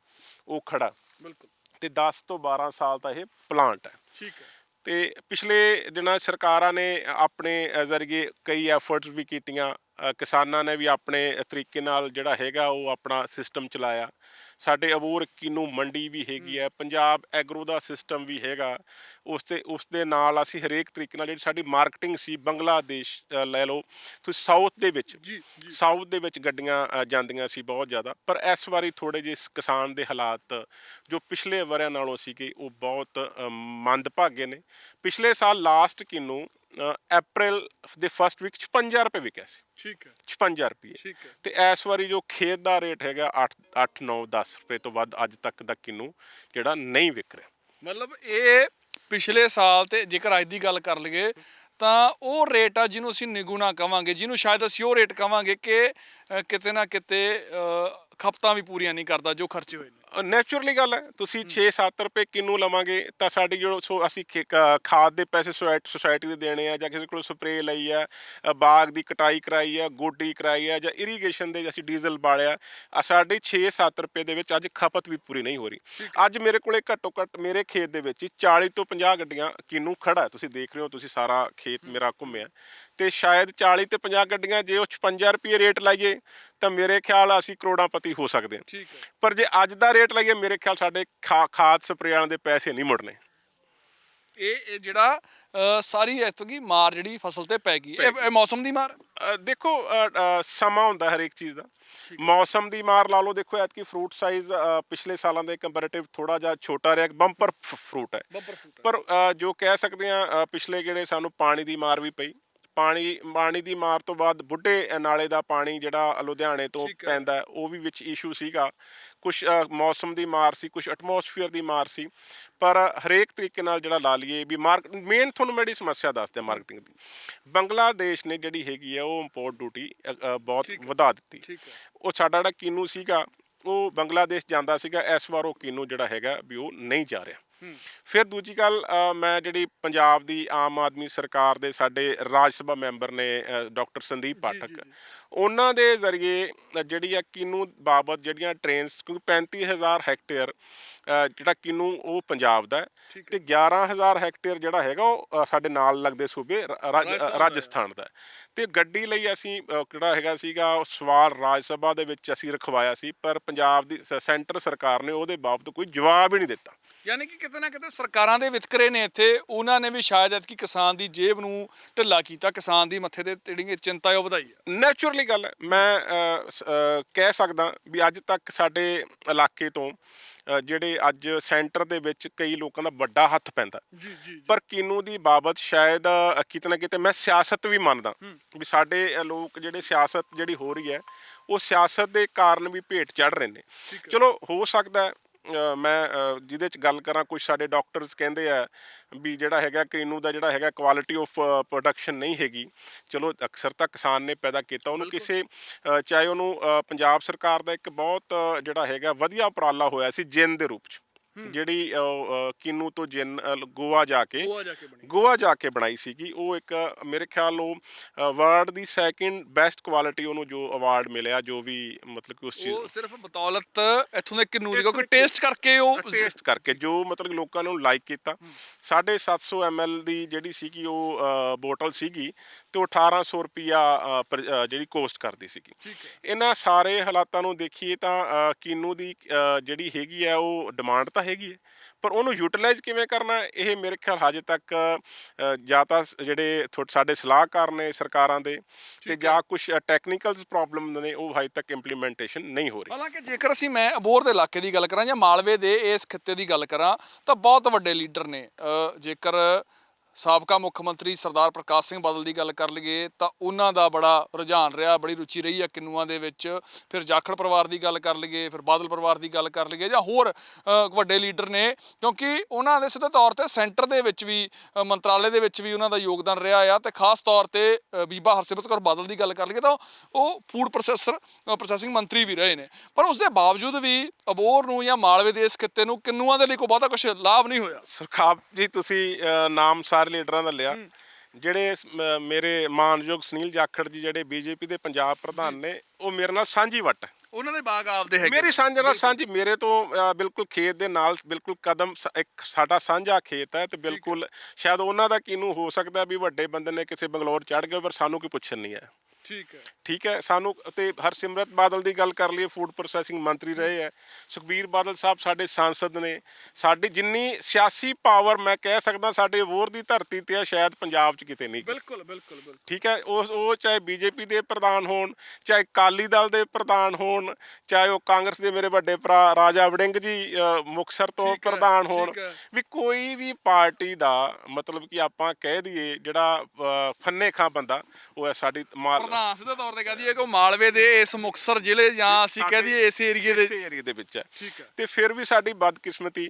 ਉਹ ਖੜਾ। ਬਿਲਕੁਲ। ਤੇ 10 ਤੋਂ 12 ਸਾਲ ਤਾਂ ਇਹ ਪਲਾਂਟ ਹੈ। ਠੀਕ ਹੈ। ਤੇ ਪਿਛਲੇ ਦਿਨਾਂ ਸਰਕਾਰਾਂ ਨੇ ਆਪਣੇ ਜ਼ਰੀਏ ਕਈ ਐਫਰਟਸ ਵੀ ਕੀਤੀਆਂ। ਕਿਸਾਨਾਂ ਨੇ ਵੀ ਆਪਣੇ ਤਰੀਕੇ ਨਾਲ ਜਿਹੜਾ ਹੈਗਾ ਉਹ ਆਪਣਾ ਸਿਸਟਮ ਚਲਾਇਆ। ਸਾਡੇ ਅਬੂਰ ਕਿਨੂੰ ਮੰਡੀ ਵੀ ਹੈਗੀ ਹੈ। ਪੰਜਾਬ ਐਗਰੋ ਦਾ ਸਿਸਟਮ ਵੀ ਹੈਗਾ ਉਸ ਤੇ ਉਸ ਦੇ ਨਾਲ ਅਸੀਂ ਹਰੇਕ ਤਰੀਕੇ ਨਾਲ ਜਿਹੜੀ ਸਾਡੀ ਮਾਰਕੀਟਿੰਗ ਸੀ ਬੰਗਲਾਦੇਸ਼ ਅ, ਲੈ ਲਓ ਤੁਸੀਂ ਸਾਊਥ ਦੇ ਵਿੱਚ ਸਾਊਥ ਦੇ ਵਿੱਚ ਗੱਡੀਆਂ ਅ, ਜਾਂਦੀਆਂ ਸੀ ਬਹੁਤ ਜ਼ਿਆਦਾ ਪਰ ਇਸ ਵਾਰੀ ਥੋੜੇ ਜਿਹੇ ਇਸ ਕਿਸਾਨ ਦੇ ਹਾਲਾਤ ਜੋ ਪਿਛਲੇ ਵਰਿਆਂ ਨਾਲੋਂ ਸੀਗੇ ਉਹ ਬਹੁਤ ਅ, ਮੰਦਭਾਗੇ ਨੇ। ਪਿਛਲੇ ਸਾਲ ਲਾਸਟ ਕਿਨੂੰ ਅਪ੍ਰੈਲ ਦੇ ਫਸਟ ਵੀਕ 56 ਰੁਪਏ ਵਿਕਿਆ ਸੀ। ਠੀਕ ਹੈ। 56 ਰੁਪਏ ਠੀਕ ਹੈ। ਤੇ ਇਸ ਵਾਰੀ ਜੋ ਖੇਤ ਦਾ ਰੇਟ ਹੈਗਾ 8 8 9 10 ਰੁਪਏ ਤੋਂ ਵੱਧ ਅੱਜ ਤੱਕ ਦਾ ਕਿਨੂੰ ਜਿਹੜਾ ਨਹੀਂ ਵਿਕ ਰਿਹਾ। ਮਤਲਬ ਇਹ ਪਿਛਲੇ ਸਾਲ ਤੇ ਜੇਕਰ ਅੱਜ ਦੀ ਗੱਲ ਕਰ ਲਈਏ ਤਾਂ ਉਹ ਰੇਟ ਆ ਜਿਹਨੂੰ ਅਸੀਂ ਨਿਗੁਣਾ ਕਵਾਂਗੇ ਜਿਹਨੂੰ ਸ਼ਾਇਦ ਅਸੀਂ ਉਹ ਰੇਟ ਕਵਾਂਗੇ ਕਿ ਕਿਤੇ ਨਾ ਕਿਤੇ ਖਪਤਾਂ ਵੀ ਪੂਰੀਆਂ ਨਹੀਂ ਕਰਦਾ ਜੋ ਖਰਚੇ ਹੋਏ ਨੇ। ਨੇਚਰਲੀ ਗੱਲ ਹੈ ਤੁਸੀਂ 6-7 ਰੁਪਏ ਕਿਨੂੰ ਲਵਾਂਗੇ ਤਾਂ ਸਾਡੀ ਜੋ ਸੋ ਅਸੀਂ ਖਾਦ ਦੇ ਪੈਸੇ ਸੁਸਾਇਟੀ ਦੇ ਦੇਣੇ ਆ ਜਾਂ ਕਿਸੇ ਕੋਲ ਸਪਰੇਅ ਲਈ ਆ ਬਾਗ ਦੀ ਕਟਾਈ ਕਰਾਈ ਆ ਗੋਡੀ ਕਰਾਈ ਆ ਜਾਂ ਇਰੀਗੇਸ਼ਨ ਦੇ ਅਸੀਂ ਡੀਜ਼ਲ ਬਾਲਿਆ ਆ ਸਾਡੀ 6-7 ਰੁਪਏ ਦੇ ਵਿੱਚ ਅੱਜ ਖਪਤ ਵੀ ਪੂਰੀ ਨਹੀਂ ਹੋ ਰਹੀ। ਅੱਜ ਮੇਰੇ ਕੋਲੇ ਘੱਟੋ ਘੱਟ ਮੇਰੇ ਖੇਤ ਦੇ ਵਿੱਚ ਹੀ 40 ਤੋਂ 50 ਗੱਡੀਆਂ ਕਿਨੂੰ ਖੜਾ। ਤੁਸੀਂ ਦੇਖ ਰਹੇ ਹੋ ਤੁਸੀਂ ਸਾਰਾ ਖੇਤ ਮੇਰਾ ਘੁੰਮਿਆ ਤੇ ਸ਼ਾਇਦ 40 ਤੇ 50 ਗੱਡੀਆਂ ਜੇ ਉਹ 56 ਰੁਪਏ ਰੇਟ ਲਾਈਏ ਤਾਂ ਮੇਰੇ ਖਿਆਲ ਅਸੀਂ ਕਰੋੜਾਪਤੀ ਹੋ ਸਕਦੇ ਹਾਂ। ਠੀਕ ਹੈ। ਪਰ ਜੇ ਅੱਜ ਦਾ ਰੇਟ ਲਾਈਏ ਮੇਰੇ ਖਿਆਲ ਸਾਡੇ ਖਾ- ਖਾਦ ਸਪਰੇਆਂ ਦੇ ਪੈਸੇ ਨਹੀਂ ਮੁੜਨੇ। ਇਹ ਇਹ ਜਿਹੜਾ ਅ, ਸਾਰੀ ਇੱਥੋਂ ਦੀ ਮਾਰ ਜਿਹੜੀ ਫਸਲ ਤੇ ਪੈ ਗਈ ਇਹ ਇਹ ਮੌਸਮ ਦੀ ਮਾਰ? ਅ, ਦੇਖੋ ਅ, ਅ, ਸਮਾਂ ਹੁੰਦਾ ਹਰੇਕ ਚੀਜ਼ ਦਾ। ਮੌਸਮ ਦੀ ਮਾਰ ਲਾ ਲਓ ਦੇਖੋ ਐਤਕੀ ਫਰੂਟ ਸਾਈਜ਼ ਪਿਛਲੇ ਸਾਲਾਂ ਦੇ ਕੰਪੈਰੀਟਿਵ ਥੋੜਾ ਜਿਹਾ ਛੋਟਾ ਰਿਹਾ ਬੰਪਰ ਫਰੂਟ ਹੈ। ਪਰ ਅ, ਜੋ ਕਹਿ ਸਕਦੇ ਆ ਪਿਛਲੇ ਕਿਹੜੇ ਸਾਨੂੰ ਪਾਣੀ ਦੀ ਮਾਰ ਵੀ ਪਈ ਪਾਣੀ ਪਾਣੀ ਦੀ ਮਾਰ ਤੋਂ ਬਾਅਦ ਬੁੱਢੇ ਨਾਲੇ ਦਾ ਪਾਣੀ ਜਿਹੜਾ ਲੁਧਿਆਣੇ ਤੋਂ। ਪੈਂਦਾ ਉਹ ਵੀ ਵਿੱਚ ਇਸ਼ੂ ਸੀਗਾ। ਕੁਝ ਮੌਸਮ ਦੀ ਮਾਰ ਸੀ ਕੁਝ ਐਟਮੋਸਫੀਅਰ ਦੀ ਮਾਰ ਸੀ। ਪਰ ਹਰੇਕ ਤਰੀਕੇ ਨਾਲ ਜਿਹੜਾ ਲਾ ਲਈਏ ਵੀ ਮਾਰਕ ਮੇਨ ਤੁਹਾਨੂੰ ਮੇਰੀ ਸਮੱਸਿਆ ਦੱਸਦੇ ਮਾਰਕੀਟਿੰਗ ਦੀ। ਬੰਗਲਾਦੇਸ਼ ਨੇ ਜਿਹੜੀ ਹੈਗੀ ਹੈ ਉਹ ਇੰਪੋਰਟ ਡਿਊਟੀ ਬਹੁਤ। ਵਧਾ ਦਿੱਤੀ। ਉਹ ਸਾਡਾ ਜਿਹੜਾ ਕੀਨੂ ਸੀਗਾ ਉਹ ਬੰਗਲਾਦੇਸ਼ ਜਾਂਦਾ ਸੀਗਾ ਇਸ ਵਾਰ ਉਹ ਕੀਨੂ ਜਿਹੜਾ ਹੈਗਾ ਵੀ ਉਹ ਨਹੀਂ ਜਾ ਰਿਹਾ ਫਿਰ ਦੂਜੀ ਗੱਲ ਮੈਂ ਜਿਹੜੀ ਪੰਜਾਬ ਦੀ ਆਮ ਆਦਮੀ ਸਰਕਾਰ ਦੇ ਸਾਡੇ ਰਾਜ ਸਭਾ ਮੈਂਬਰ ਨੇ ਡਾਕਟਰ ਸੰਦੀਪ ਪਾਠਕ। ਉਹਨਾਂ ਦੇ ਜ਼ਰੀਏ ਜਿਹੜੀ ਆ ਕਿਨੂੰ ਬਾਬਤ ਜਿਹੜੀਆਂ ਟ੍ਰੇਨਸ ਕਿਉਂਕਿ 35000 ਹੈਕਟੇਅਰ ਜਿਹੜਾ ਕਿਨੂੰ ਉਹ ਪੰਜਾਬ ਦਾ ਤੇ 11000 ਹੈਕਟੇਅਰ ਜਿਹੜਾ ਹੈਗਾ ਉਹ ਸਾਡੇ ਨਾਲ ਲੱਗਦੇ ਸੂਬੇ ਰਾਜਸਥਾਨ ਦਾ। ਤੇ ਗੱਡੀ ਲਈ ਅਸੀਂ ਅ, ਜਿਹੜਾ ਹੈਗਾ ਸੀਗਾ ਸਵਾਲ ਰਾਜ ਸਭਾ ਦੇ ਵਿੱਚ ਅਸੀਂ ਰਖਵਾਇਆ ਸੀ ਪਰ ਪੰਜਾਬ ਦੀ ਸੈਂਟਰ ਸਰਕਾਰ ਨੇ ਉਹਦੇ ਬਾਬਤ ਕੋਈ ਜਵਾਬ ਹੀ ਨਹੀਂ ਦਿੱਤਾ। ਯਾਨੀ ਕਿ ਕਿਤੇ ਨਾ ਕਿਤੇ ਸਰਕਾਰਾਂ ਦੇ ਵਿਤਕਰੇ ਨੇ ਇੱਥੇ ਉਹਨਾਂ ਨੇ ਵੀ ਸ਼ਾਇਦ ਐਤਕੀ ਕਿਸਾਨ ਦੀ ਜੇਬ ਨੂੰ ਢਿੱਲਾ ਕੀਤਾ ਕਿਸਾਨ ਦੀ ਮੱਥੇ ਤੇ ਜਿਹੜੀ ਚਿੰਤਾ ਹੈ ਉਹ ਵਧਾਈ ਹੈ। ਨੈਚੁਰਲੀ ਗੱਲ ਹੈ ਮੈਂ ਕਹਿ ਸਕਦਾ ਵੀ ਅੱਜ ਤੱਕ ਸਾਡੇ ਇਲਾਕੇ ਤੋਂ ਜਿਹੜੇ ਅੱਜ ਸੈਂਟਰ ਦੇ ਵਿੱਚ ਕਈ ਲੋਕਾਂ ਦਾ ਵੱਡਾ ਹੱਥ ਪੈਂਦਾ। ਜੀ ਜੀ ਪਰ ਕਿਨੂੰ ਦੀ ਬਾਬਤ ਸ਼ਾਇਦ ਅ, ਕਿਤੇ ਮੈਂ ਸਿਆਸਤ ਵੀ ਮੰਨਦਾ ਵੀ ਸਾਡੇ ਲੋਕ ਜਿਹੜੇ ਸਿਆਸਤ ਜਿਹੜੀ ਹੋ ਰਹੀ ਹੈ ਉਹ ਸਿਆਸਤ ਦੇ ਕਾਰਨ ਵੀ ਭੇਟ ਚੜ ਰਹੇ ਨੇ। ਚਲੋ ਹੋ ਸਕਦਾ ਮੈਂ ਜਿਹਦੇ ਚ ਗੱਲ ਕਰਾਂ ਕੁਝ ਸਾਡੇ ਡਾਕਟਰਸ ਕਹਿੰਦੇ ਆ ਵੀ ਜਿਹੜਾ ਹੈਗਾ ਕਿਨੂੰ ਦਾ ਜਿਹੜਾ ਹੈਗਾ ਕੁਆਲਿਟੀ ਆਫ ਪ੍ਰੋਡਕਸ਼ਨ ਨਹੀਂ ਹੈਗੀ। ਚਲੋ ਅਕਸਰ ਤਾਂ ਕਿਸਾਨ ਨੇ ਪੈਦਾ ਕੀਤਾ। ਉਹਨੂੰ ਕਿਸੇ ਚਾਹੇ ਉਹਨੂੰ ਪੰਜਾਬ ਸਰਕਾਰ ਦਾ ਇੱਕ ਬਹੁਤ ਜਿਹੜਾ ਹੈਗਾ ਵਧੀਆ ਉਪਰਾਲਾ ਹੋਇਆ ਸੀ ਜਿੰਨ ਦੇ ਰੂਪ ਚ। ਜਿਹੜੀ ਕਿਨੂੰ ਤੋਂ ਜਿੰਨ ਗੋਆ ਜਾ ਕੇ ਉਹ ਆ ਜਾ ਕੇ ਬਣੀ। ਗੋਆ ਜਾ ਕੇ ਬਣਾਈ ਸੀਗੀ। ਉਹ ਇੱਕ ਮੇਰੇ ਖਿਆਲ ਉਹ ਵਰਲਡ ਦੀ ਸੈਕਿੰਡ ਬੈਸਟ ਕੁਆਲਿਟੀ ਉਹਨੂੰ ਜੋ ਅਵਾਰਡ ਮਿਲਿਆ ਜੋ ਵੀ ਮਤਲਬ ਕਿ ਉਸ ਚੀਜ਼ ਉਹ ਸਿਰਫ ਬਤੌਲਤ ਇੱਥੋਂ ਦੇ ਕਿੰਨੂ ਦੀ ਕਿਉਂਕਿ ਟੇਸਟ ਕਰਕੇ ਉਹ ਟੇਸਟ ਕਰਕੇ ਜੋ ਮਤਲਬ ਲੋਕਾਂ ਨੇ ਉਹਨੂੰ ਲਾਈਕ ਕੀਤਾ। 750 ml ਦੀ ਜਿਹੜੀ ਸੀਗੀ ਉਹ ਬੋਟਲ ਸੀਗੀ ਤੇ ਉਹ 1800 ਰੁਪਿਆ ਜਿਹੜੀ ਕੋਸਟ ਕਰਦੀ ਸੀਗੀ। ਇਹਨਾਂ ਸਾਰੇ ਹਾਲਾਤਾਂ ਨੂੰ ਦੇਖੀਏ ਤਾਂ ਕੀਨੂ ਦੀ ਜਿਹੜੀ ਹੈਗੀ ਹੈ ਉਹ ਡਿਮਾਂਡ ਤਾਂ ਹੈਗੀ ਹੈ ਪਰ ਉਹਨੂੰ ਯੂਟਿਲਾਈਜ਼ ਕਿਵੇਂ ਕਰਨਾ ਇਹ ਮੇਰੇ ਖਿਆਲ ਹਜੇ ਤੱਕ ਜਾਂ ਤਾਂ ਜਿਹੜੇ ਸਾਡੇ ਸਲਾਹਕਾਰ ਨੇ ਸਰਕਾਰਾਂ ਦੇ ਤੇ ਜਾਂ ਕੁਝ ਟੈਕਨੀਕਲ ਪ੍ਰੋਬਲਮ ਨੇ ਉਹ ਹਜੇ ਤੱਕ ਇੰਪਲੀਮੈਂਟੇਸ਼ਨ ਨਹੀਂ ਹੋ ਰਹੀ। ਹਾਲਾਂਕਿ ਜੇਕਰ ਅਸੀਂ ਮੈਂ ਅਬੋਰ ਦੇ ਇਲਾਕੇ ਦੀ ਗੱਲ ਕਰਾਂ ਜਾਂ ਮਾਲਵੇ ਦੇ ਇਸ ਖਿੱਤੇ ਦੀ ਗੱਲ ਕਰਾਂ ਤਾਂ ਬਹੁਤ ਵੱਡੇ ਲੀਡਰ ਨੇ ਜੇਕਰ ਸਾਬਕਾ ਮੁੱਖ ਮੰਤਰੀ ਸਰਦਾਰ ਪ੍ਰਕਾਸ਼ ਸਿੰਘ ਬਾਦਲ ਦੀ ਗੱਲ ਕਰ ਲਈਏ ਤਾਂ ਉਹਨਾਂ ਦਾ ਬੜਾ ਰੁਝਾਨ ਰਿਹਾ, ਬੜੀ ਰੁਚੀ ਰਹੀ ਆ ਕਿੰਨੂਆਂ ਦੇ ਵਿੱਚ। ਫਿਰ ਜਾਖੜ ਪਰਿਵਾਰ ਦੀ ਗੱਲ ਕਰ ਲਈਏ, ਫਿਰ ਬਾਦਲ ਪਰਿਵਾਰ ਦੀ ਗੱਲ ਕਰ ਲਈਏ ਜਾਂ ਹੋਰ ਵੱਡੇ ਲੀਡਰ ਨੇ, ਕਿਉਂਕਿ ਉਹਨਾਂ ਦੇ ਸਿੱਧੇ ਤੌਰ ਤੇ ਸੈਂਟਰ ਦੇ ਵਿੱਚ ਵੀ ਮੰਤਰਾਲੇ ਦੇ ਵਿੱਚ ਵੀ ਉਹਨਾਂ ਦਾ ਯੋਗਦਾਨ ਰਿਹਾ ਆ ਤੇ ਖਾਸ ਤੌਰ ਤੇ ਬੀਬਾ ਹਰਸਿਮਰਤ ਕੌਰ ਬਾਦਲ ਦੀ ਗੱਲ ਕਰ ਲਈਏ ਤਾਂ ਉਹ ਫੂਡ ਪ੍ਰੋਸੈਸਰ ਪ੍ਰੋਸੈਸਿੰਗ ਮੰਤਰੀ ਵੀ ਰਹੇ ਨੇ। ਪਰ ਉਸ ਦੇ ਬਾਵਜੂਦ ਵੀ ਅਬੋਰ ਨੂੰ ਜਾਂ ਮਾਲਵੇ ਦੇ ਇਸ ਖਿੱਤੇ ਨੂੰ ਕਿੰਨੂਆਂ ਦੇ ਲਈ ਕੋਈ ਬਹੁਤਾ ਕੁਝ ਲਾਭ ਨਹੀਂ ਹੋਇਆ। ਸੁਰਖਾਬ ਜੀ, ਤੁਸੀਂ ਨਾਮ ਸਾਰੇ ਲੀਡਰਾਂ ਦਾ ਲਿਆ। ਜਿਹੜੇ ਮ- ਮੇਰੇ ਮਾਨਯੋਗ ਸੁਨੀਲ ਜਾਖੜ ਜੀ ਜਿਹੜੇ ਬੀਜੇਪੀ ਦੇ ਪੰਜਾਬ ਪ੍ਰਧਾਨ ਨੇ ਉਹ ਮੇਰੇ ਨਾਲ ਸਾਂਝੀ ਵੱਟ ਹੈ। ਉਹਨਾਂ ਦੇ ਬਾਗ ਆਪਦੇ ਹੈਗੇ ਮੇਰੀ ਸਾਂਝ ਨਾਲ ਸਾਂਝੀ ਮੇਰੇ ਤੋਂ ਅ, ਬਿਲਕੁਲ ਖੇਤ ਦੇ ਨਾਲ ਬਿਲਕੁਲ ਕਦਮ ਸ- ਇੱਕ ਸਾਡਾ ਸਾਂਝਾ ਖੇਤ ਹੈ ਤੇ ਬਿਲਕੁਲ ਸ਼ਾਇਦ ਉਹਨਾਂ ਦਾ ਕਿਨੂੰ ਹੋ ਸਕਦਾ ਵੀ ਵੱਡੇ ਬੰਦੇ ਨੇ ਕਿਸੇ ਬੰਗਲੌਰ ਚੜ ਗਏ ਪਰ ਸਾਨੂੰ ਕੋਈ ਪੁੱਛਣ ਨਹੀਂ ਹੈ ਠੀਕ ਹੈ। ਠੀਕ ਹੈ ਸਾਨੂੰ ਤੇ ਹਰਸਿਮਰਤ ਬਾਦਲ ਦੀ ਗੱਲ ਕਰ ਲਈਏ ਫੂਡ ਪ੍ਰੋਸੈਸਿੰਗ ਮੰਤਰੀ ਰਹੇ ਹੈ। ਸੁਖਬੀਰ ਬਾਦਲ ਸਾਹਿਬ ਸਾਡੇ ਸਾਂਸਦ ਨੇ ਸਾਡੀ ਜਿੰਨੀ ਸਿਆਸੀ ਪਾਵਰ ਮੈਂ ਕਹਿ ਸਕਦਾ ਸਾਡੇ ਵੋਰ ਦੀ ਧਰਤੀ ਤੇ ਹੈ ਸ਼ਾਇਦ ਪੰਜਾਬ 'ਚ ਕਿਤੇ ਨਹੀਂ। ਬਿਲਕੁਲ ਬਿਲਕੁਲ ਬਿਲਕੁਲ। ਠੀਕ ਹੈ ਉਹ ਉਹ ਚਾਹੇ ਬੀਜੇਪੀ ਦੇ ਪ੍ਰਧਾਨ ਹੋਣ ਚਾਹੇ ਕਾਲੀ ਦਲ ਦੇ ਪ੍ਰਧਾਨ ਹੋਣ ਚਾਹੇ ਉਹ ਕਾਂਗਰਸ ਦੇ ਮੇਰੇ ਵੱਡੇ ਭਰਾ ਰਾਜਾ ਵੜਿੰਗ ਜੀ ਅ, ਮੁਕਤਸਰ ਤੋਂ ਪ੍ਰਧਾਨ ਹੋਣ। ਵੀ ਕੋਈ ਵੀ ਪਾਰਟੀ ਦਾ ਮਤਲਬ ਕਿ ਆਪਾਂ ਕਹਿ ਦਈਏ ਜਿਹੜਾ ਫੰਨੇ ਖਾਂ ਬੰਦਾ ਉਹ ਹੈ ਸਾਡੀ ਮਾਲ ਪ੍ਰਧਾਨ ਸਿੱਧੇ ਤੌਰ ਤੇ ਕਹਦੀ ਹੈ ਕਿ ਉਹ ਮਾਲਵੇ ਦੇ ਇਸ ਮੁਕਸਰ ਜ਼ਿਲ੍ਹੇ ਜਾਂ ਅਸੀਂ ਕਹਿ ਦਈਏ ਇਸ ਏਰੀਏ ਦੇ ਏਰੀਏ ਦੇ ਵਿੱਚ ਹੈ। ਠੀਕ ਹੈ। ਤੇ ਫਿਰ ਵੀ ਸਾਡੀ ਬਦਕਿਸਮਤੀ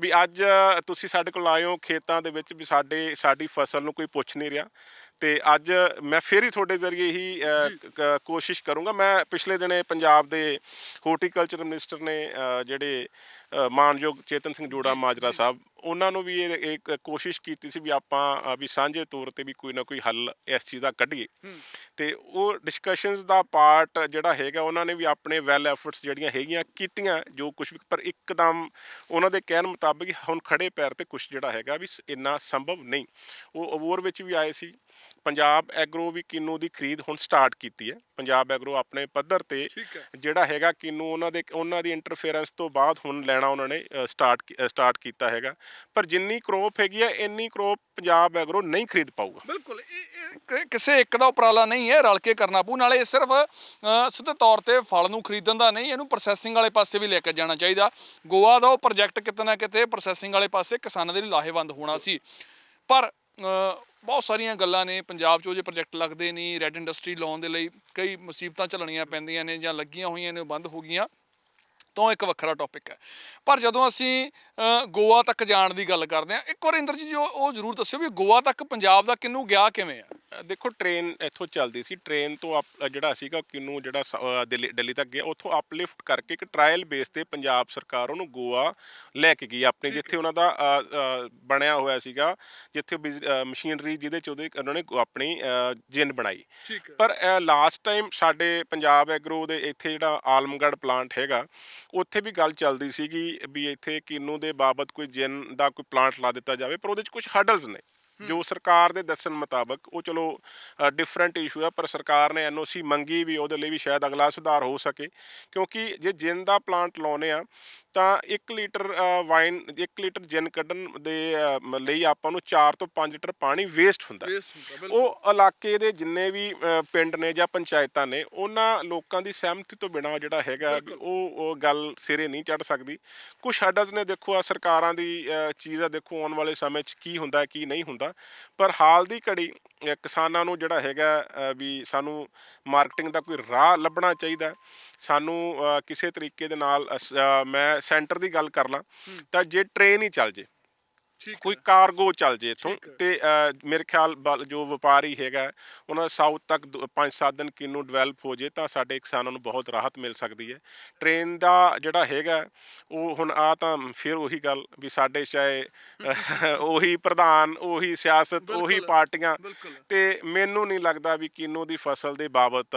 ਵੀ ਅੱਜ ਤੁਸੀਂ ਸਾਡੇ ਕੋਲ ਹੋ ਖੇਤਾਂ ਦੇ ਵਿੱਚ ਵੀ ਸਾਡੇ ਸਾਡੀ ਫਸਲ ਨੂੰ ਕੋਈ ਪੁੱਛ ਨਹੀਂ ਰਿਹਾ। ਤੇ ਅੱਜ ਮੈਂ ਫਿਰ ਹੀ ਤੁਹਾਡੇ ਜ਼ਰੀਏ ਹੀ ਕੋਸ਼ਿਸ਼ ਕਰੂੰਗਾ। ਮੈਂ ਪਿਛਲੇ ਦਿਨੇ ਪੰਜਾਬ ਦੇ ਹਾਰਟੀਕਲਚਰ ਮਿਨਿਸਟਰ ਨੇ ਜਿਹੜੇ ਮਾਨਯੋਗ ਚੇਤਨ ਸਿੰਘ ਜੋੜਾ ਮਾਜਰਾ ਸਾਹਿਬ ਉਹਨਾਂ ਨੂੰ ਵੀ ਇਹ ਇੱਕ ਕੋਸ਼ਿਸ਼ ਕੀਤੀ ਸੀ ਵੀ ਆਪਾਂ ਵੀ ਸਾਂਝੇ ਤੌਰ ਤੇ ਵੀ ਕੋਈ ਨਾ ਕੋਈ ਹੱਲ ਇਸ ਚੀਜ਼ ਦਾ ਕੱਢੀਏ। ਤੇ ਉਹ ਡਿਸਕਸ਼ਨਸ ਦਾ ਪਾਰਟ ਜਿਹੜਾ ਹੈਗਾ ਉਹਨਾਂ ਨੇ ਵੀ ਆਪਣੇ ਵੈਲ ਐਫਰਟਸ ਜਿਹੜੀਆਂ ਹੈਗੀਆਂ ਕੀਤੀਆਂ ਜੋ ਕੁਝ ਵੀ ਪਰ ਇੱਕਦਮ ਉਹਨਾਂ ਦੇ ਕਹਿਣ ਮੁਤਾਬਕ ਹੁਣ ਖੜੇ ਪੈਰ ਤੇ ਕੁਝ ਜਿਹੜਾ ਹੈਗਾ ਵੀ ਇੰਨਾ ਸੰਭਵ ਨਹੀਂ। ਉਹ ਅਬੋਰ ਵਿੱਚ ਵੀ ਆਏ ਸੀ। ਪੰਜਾਬ ਐਗਰੋ ਵੀ ਕਿੰਨੂ ਦੀ ਖਰੀਦ ਹੁਣ ਸਟਾਰਟ ਕੀਤੀ ਹੈ। ਪੰਜਾਬ ਐਗਰੋ ਆਪਣੇ ਪੱਧਰ ਤੇ ਜਿਹੜਾ ਹੈਗਾ ਕਿੰਨੂ ਉਹਨਾਂ ਦੇ ਉਹਨਾਂ ਦੀ ਇੰਟਰਫੇਰੈਂਸ ਤੋਂ ਬਾਅਦ ਹੁਣ ਲੈਣਾ ਉਹਨਾਂ ਨੇ ਸਟਾਰਟ ਸਟਾਰਟ ਕੀਤਾ ਹੈਗਾ। ਪਰ ਜਿੰਨੀ ਕ੍ਰੋਪ ਹੈਗੀ ਹੈ ਇੰਨੀ ਕ੍ਰੋਪ ਪੰਜਾਬ ਐਗਰੋ ਨਹੀਂ ਖਰੀਦ ਪਾਊਗਾ। ਬਿਲਕੁਲ ਕਿਸੇ ਇੱਕ ਦਾ ਉਪਰਾਲਾ ਨਹੀਂ ਹੈ ਰਲ ਕੇ ਕਰਨਾ ਪਊ। ਨਾਲੇ ਇਹ ਸਿਰਫ ਸਿੱਧੇ ਤੌਰ ਤੇ ਫਲ ਨੂੰ ਖਰੀਦਣ ਦਾ ਨਹੀਂ ਇਹਨੂੰ ਪ੍ਰੋਸੈਸਿੰਗ ਵਾਲੇ ਪਾਸੇ ਵੀ ਲੈ ਕੇ ਜਾਣਾ ਚਾਹੀਦਾ। ਗੋਆ ਦਾ ਉਹ ਪ੍ਰੋਜੈਕਟ ਕਿਤੇ ਨਾ ਕਿਤੇ ਪ੍ਰੋਸੈਸਿੰਗ ਵਾਲੇ ਪਾਸੇ ਕਿਸਾਨਾਂ ਦੇ ਲਈ ਲਾਹੇਵੰਦ ਹੋਣਾ ਸੀ। ਪਰ ਬਹੁਤ ਸਾਰੀਆਂ ਗੱਲਾਂ ਨੇ, ਪੰਜਾਬ 'ਚ ਉਹ ਜੇ ਪ੍ਰੋਜੈਕਟ ਲੱਗਦੇ ਨਹੀਂ ਰੈੱਡ ਇੰਡਸਟਰੀ ਲਾਉਣ ਦੇ ਲਈ ਕਈ ਮੁਸੀਬਤਾਂ ਝੱਲਣੀਆਂ ਪੈਂਦੀਆਂ ਨੇ ਜਾਂ ਲੱਗੀਆਂ ਹੋਈਆਂ ਨੇ, ਉਹ ਬੰਦ ਹੋ ਗਈਆਂ, ਤੋਂ ਇੱਕ ਵੱਖਰਾ ਟੌਪਿਕ ਹੈ। ਪਰ ਜਦੋਂ ਅਸੀਂ ਗੋਆ ਤੱਕ ਜਾਣ ਦੀ ਗੱਲ ਕਰਦੇ ਹਾਂ, ਇੱਕ ਵਾਰ ਇੰਦਰ ਜੀ ਉਹ ਉਹ ਜ਼ਰੂਰ ਦੱਸਿਓ ਵੀ ਗੋਆ ਤੱਕ ਪੰਜਾਬ ਦਾ ਕਿੰਨੂੰ ਗਿਆ ਕਿਵੇਂ ਆ? ਦੇਖੋ ਟ੍ਰੇਨ ਇੱਥੋਂ ਚੱਲਦੀ ਸੀ। ਟ੍ਰੇਨ ਤੋਂ ਅਪ- ਜਿਹੜਾ ਸੀਗਾ ਕਿਨੂੰ ਜਿਹੜਾ ਸ- ਦਿੱਲੀ ਦਿੱਲੀ ਤੱਕ ਗਿਆ ਉੱਥੋਂ ਅਪਲਿਫਟ ਕਰਕੇ ਇੱਕ ਟ੍ਰਾਇਲ ਬੇਸ ਤੇ ਪੰਜਾਬ ਸਰਕਾਰ ਉਹਨੂੰ ਗੋਆ ਲੈ ਕੇ ਗਈ ਆਪਣੀ ਜਿੱਥੇ ਉਹਨਾਂ ਦਾ ਬਣਿਆ ਹੋਇਆ ਸੀਗਾ ਜਿੱਥੇ ਮਸ਼ੀਨਰੀ ਜਿਹਦੇ ਚ ਉਹਦੇ ਉਹਨਾਂ ਨੇ ਆਪਣੀ ਜਿੰਨ ਬਣਾਈ। ਠੀਕ ਹੈ। ਪਰ ਲਾਸਟ ਟਾਈਮ ਸਾਡੇ ਪੰਜਾਬ ਐਗਰੋ ਦੇ ਇੱਥੇ ਜਿਹੜਾ ਆਲਮਗੜ੍ਹ ਪਲਾਂਟ ਹੈਗਾ ਉੱਥੇ ਵੀ ਗੱਲ ਚੱਲਦੀ ਸੀਗੀ ਵੀ ਇੱਥੇ ਕਿੰਨੂ ਦੇ ਬਾਬਤ ਕੋਈ ਜਿੰਨ ਦਾ ਕੋਈ ਪਲਾਂਟ ਲਾ ਦਿੱਤਾ ਜਾਵੇ ਪਰ ਉਹਦੇ ਚ ਕੁਝ ਹਰਡਲਸ ਨੇ। ਜੋ ਸਰਕਾਰ ਦੇ ਦੱਸਣ ਮੁਤਾਬਕ ਉਹ ਚਲੋ ਡਿਫਰੈਂਟ ਇਸ਼ੂ ਹੈ ਪਰ ਸਰਕਾਰ ਨੇ ਐਨਓਸੀ ਮੰਗੀ ਵੀ ਉਹਦੇ ਲਈ ਵੀ ਸ਼ਾਇਦ ਅਗਲਾ ਸੁਧਾਰ ਹੋ ਸਕੇ। ਕਿਉਂਕਿ ਜੇ ਜਿੰਨ ਦਾ ਪਲਾਂਟ ਲਾਉਨੇ ਆ ਤਾਂ 1 ਲੀਟਰ ਵਾਈਨ 1 ਲੀਟਰ ਜਿੰਨ ਕੱਢਣ ਦੇ ਅ, ਲਈ ਆਪਾਂ ਨੂੰ 4 ਤੋਂ 5 ਲੀਟਰ ਪਾਣੀ ਵੇਸਟ ਹੁੰਦਾ ਹੈ। ਵੇਸਟ ਹੁੰਦਾ ਬਿਲਕੁਲ ਉਹ ਇਲਾਕੇ ਦੇ ਜਿੰਨੇ ਵੀ ਅ, ਪਿੰਡ ਨੇ ਜਾਂ ਪੰਚਾਇਤਾਂ ਨੇ ਉਹਨਾਂ ਲੋਕਾਂ ਦੀ ਸਹਿਮਤੀ ਤੋਂ ਬਿਨਾਂ ਜਿਹੜਾ ਹੈਗਾ ਵੀ ਉਹ ਉਹ ਗੱਲ ਸਿਰੇ ਨਹੀਂ ਚੜ ਸਕਦੀ ਕੁਝ ਹੱਡਸ ਨੇ ਦੇਖੋ ਆ ਸਰਕਾਰਾਂ ਦੀ ਅ, ਚੀਜ਼ ਆ ਦੇਖੋ ਆਉਣ ਵਾਲੇ ਸਮੇਂ 'ਚ ਕੀ ਹੁੰਦਾ ਕੀ ਨਹੀਂ ਹੁੰਦਾ ਪਰ ਹਾਲ ਦੀ ਘੜੀ ਅ, ਕਿਸਾਨਾਂ ਨੂੰ ਜਿਹੜਾ ਹੈਗਾ ਅ, ਵੀ ਸਾਨੂੰ ਮਾਰਕੀਟਿੰਗ ਦਾ ਕੋਈ ਰਾਹ ਲੱਭਣਾ ਚਾਹੀਦਾ। ਸਾਨੂੰ ਕਿਸੇ ਤਰੀਕੇ ਦੇ ਨਾਲ ਮੈਂ ਸੈਂਟਰ ਦੀ ਗੱਲ ਕਰ ਲਾਂ ਤਾਂ ਜੇ ਟ੍ਰੇਨ ਹੀ ਚੱਲ ਜੇ ਕੋਈ ਕਾਰਗੋ ਚੱਲ ਜੇ ਇਥੋਂ। ਤੇ ਮੇਰੇ ਖਿਆਲ ਜੋ ਵਪਾਰੀ ਹੈਗਾ ਉਹਨਾਂ ਸਾਊਥ ਤੱਕ 5-7 ਦਿਨ ਕਿਨੂੰ ਡਿਵੈਲਪ ਹੋ ਜੇ ਤਾਂ ਸਾਡੇ ਕਿਸਾਨਾਂ ਨੂੰ ਬਹੁਤ ਰਾਹਤ ਮਿਲ ਸਕਦੀ ਹੈ। ਟ੍ਰੇਨ ਦਾ ਜਿਹੜਾ ਹੈਗਾ ਉਹ ਹੁਣ ਆ ਤਾਂ ਫਿਰ ਉਹੀ ਗੱਲ ਵੀ ਸਾਡੇ ਚਾਹੇ ਉਹੀ ਪ੍ਰਧਾਨ ਉਹੀ ਸਿਆਸਤ ਉਹੀ ਪਾਰਟੀਆਂ ਤੇ ਮੈਨੂੰ ਨਹੀਂ ਲੱਗਦਾ ਵੀ ਕਿਨੂੰ ਦੀ ਫਸਲ ਦੇ ਬਾਬਤ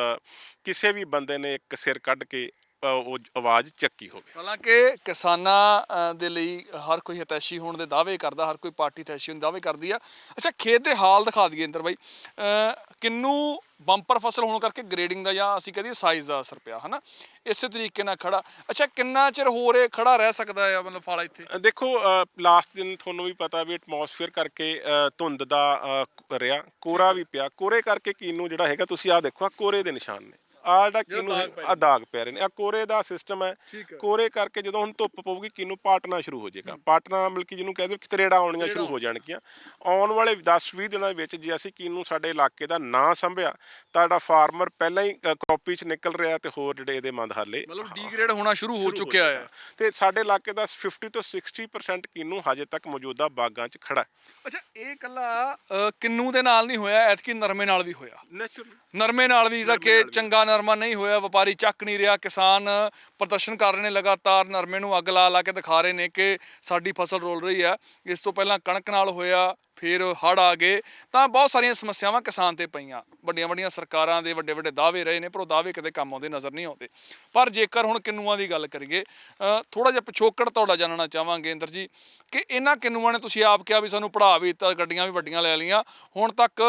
ਕਿਸੇ ਵੀ ਬੰਦੇ ਨੇ ਇੱਕ ਸਿਰ ਕੱਢ ਕੇ ਅ, ਉਹ ਆਵਾਜ਼ ਚੱਕੀ ਹੋਵੇ। ਹਾਲਾਂਕਿ ਕਿਸਾਨਾਂ ਅ, ਦੇ ਲਈ ਹਰ ਕੋਈ ਹਿਤੈਸ਼ੀ ਹੋਣ ਦੇ ਦਾਅਵੇ ਕਰਦਾ ਹਰ ਕੋਈ ਪਾਰਟੀ ਹਿਤੈਸ਼ੀ ਹੋਣ ਦੇ ਦਾਅਵੇ ਕਰਦੀ ਆ। ਅੱਛਾ ਖੇਤ ਦੇ ਹਾਲ ਦਿਖਾ ਦਈਏ ਇੰਦਰ ਬਾਈ। ਅ, ਕਿੰਨੂ ਬੰਪਰ ਫਸਲ ਹੋਣ ਕਰਕੇ ਗ੍ਰੇਡਿੰਗ ਦਾ ਜਾਂ ਅਸੀਂ ਕਹਦੇ ਸਾਈਜ਼ ਦਾ ਅਸਰ ਪਿਆ ਹਨਾ? ਇਸੇ ਤਰੀਕੇ ਨਾਲ ਖੜਾ। ਅੱਛਾ ਕਿੰਨਾ ਚਿਰ ਹੋਰ ਇਹ ਖੜਾ ਰਹਿ ਸਕਦਾ ਆ ਮਤਲਬ ਫਲ ਇੱਥੇ? ਅ, ਦੇਖੋ ਲਾਸਟ ਦਿਨ ਤੁਹਾਨੂੰ ਵੀ ਪਤਾ ਵੀ ਐਟਮੋਸਫੇਅਰ ਕਰਕੇ ਅ, ਧੁੰਦ ਦਾ ਅ, ਰਿਹਾ। ਕੋਰਾ ਵੀ ਪਿਆ। ਕੋਰੇ ਕਰਕੇ ਕੀਨੂ ਜਿਹੜਾ ਹੈਗਾ ਤੁਸੀਂ ਆਹ ਦੇਖੋ ਆ ਕੋਰੇ ਦੇ ਨਿਸ਼ਾਨ ਨੇ। ਆ ਜਿਹੜਾ ਕੀਨੂ ਆ ਦਾਗ ਪੈ ਰਹੇ ਨੇ। ਆ ਕੋਰੇ ਦਾ ਸਿਸਟਮ ਹੈ। ਹੈ। ਕੋਰੇ ਕਰਕੇ ਜਦੋਂ ਹੁਣ ਧੁੱਪ ਪਊਗੀ ਕੀਨੂ ਪਾਟਣਾ ਸ਼ੁਰੂ ਹੋ ਜਾਏਗਾ। ਪਾਟਣਾ ਮਤਲਬ ਕਿ ਜਿਹਨੂੰ ਕਹਿੰਦੇ ਵੀ ਤਰੇੜਾ ਆਉਣੀਆਂ ਸ਼ੁਰੂ ਹੋ ਜਾਣਗੀਆਂ। ਆਉਣ ਵਾਲੇ 10-20 ਦਿਨਾਂ ਵਿੱਚ ਜੇ ਅਸੀਂ ਕੀਨੂ ਸਾਡੇ ਇਲਾਕੇ ਦਾ ਨਾ ਸੰਭਿਆ ਤਾਂ ਜਿਹੜਾ ਫਾਰਮਰ ਪਹਿਲਾਂ ਹੀ ਕ੍ਰੋਪੀ ਚ ਨਿਕਲ ਰਿਹਾ ਤੇ ਹੋਰ ਜਿਹੜੇ ਇਹਦੇ ਮੰਦ ਹਾਲੇ ਮਤਲਬ ਡੀਗ੍ਰੇਡ ਹੋਣਾ ਸ਼ੁਰੂ ਹੋ ਚੁੱਕਿਆ ਆ ਤੇ ਸਾਡੇ ਇਲਾਕੇ ਦਾ 50 ਤੋਂ 60% ਕੀਨੂ ਹਜੇ ਤੱਕ ਮੌਜੂਦਾ ਬਾਗਾਂ 'ਚ ਖੜਾ ਹੈ। ਅੱਛਾ ਇਹ ਕੱਲਾ ਕਿੰਨੂ ਦੇ ਨਾਲ ਨਹੀਂ ਹੋਇਆ ਐਤਕੀ ਨਰਮੇ ਨਾਲ ਵੀ ਹੋਇਆ। ਨਰਮੇ ਨਾਲ ਵੀ ਜਿਹੜਾ ਕਿ ਚੰਗਾ ਨਰਮਾ ਨਹੀਂ ਹੋਇਆ, ਵਪਾਰੀ ਚੱਕ ਨਹੀਂ ਰਿਹਾ, ਕਿਸਾਨ ਪ੍ਰਦਰਸ਼ਨ ਕਰ ਰਹੇ ਨੇ ਲਗਾਤਾਰ, ਨਰਮੇ ਨੂੰ ਅੱਗ ਲਾ ਲਾ ਕੇ ਦਿਖਾ ਰਹੇ ਨੇ ਕਿ ਸਾਡੀ ਫਸਲ ਰੋਲ ਰਹੀ ਹੈ। ਇਸ ਤੋਂ ਪਹਿਲਾਂ ਕਣਕ ਨਾਲ ਹੋਇਆ, ਫਿਰ ਹੜ ਆ ਗਏ, ਤਾਂ ਬਹੁਤ ਸਾਰੀਆਂ ਸਮੱਸਿਆਵਾਂ ਕਿਸਾਨ ਤੇ ਪਈਆਂ। ਵੱਡੀਆਂ ਵੱਡੀਆਂ ਸਰਕਾਰਾਂ ਦੇ ਵੱਡੇ ਵੱਡੇ ਦਾਅਵੇ ਰਹੇ ਨੇ, ਪਰ ਉਹ ਦਾਅਵੇ ਕਦੇ ਕੰਮ ਆਉਂਦੇ ਨਜ਼ਰ ਨਹੀਂ ਆਉਂਦੇ। ਪਰ ਜੇਕਰ ਹੁਣ ਕਿੰਨੂਆਂ ਦੀ ਗੱਲ ਕਰੀਏ ਥੋੜਾ ਜਿਹਾ ਪਿਛੋਕੜ ਤੁਹਾਡਾ ਜਾਣਨਾ ਚਾਹਾਂਗੇ, ਇੰਦਰ ਜੀ, ਕਿ ਇਹਨਾਂ ਕਿੰਨੂਆਂ ਨੇ ਤੁਸੀਂ ਆਪ ਕਿਹਾ ਵੀ ਸਾਨੂੰ ਪੜਾ ਵੀ ਦਿੱਤਾ, ਗੱਡੀਆਂ ਵੀ ਵੱਡੀਆਂ ਲੈ ਲਈਆਂ, ਹੁਣ ਤੱਕ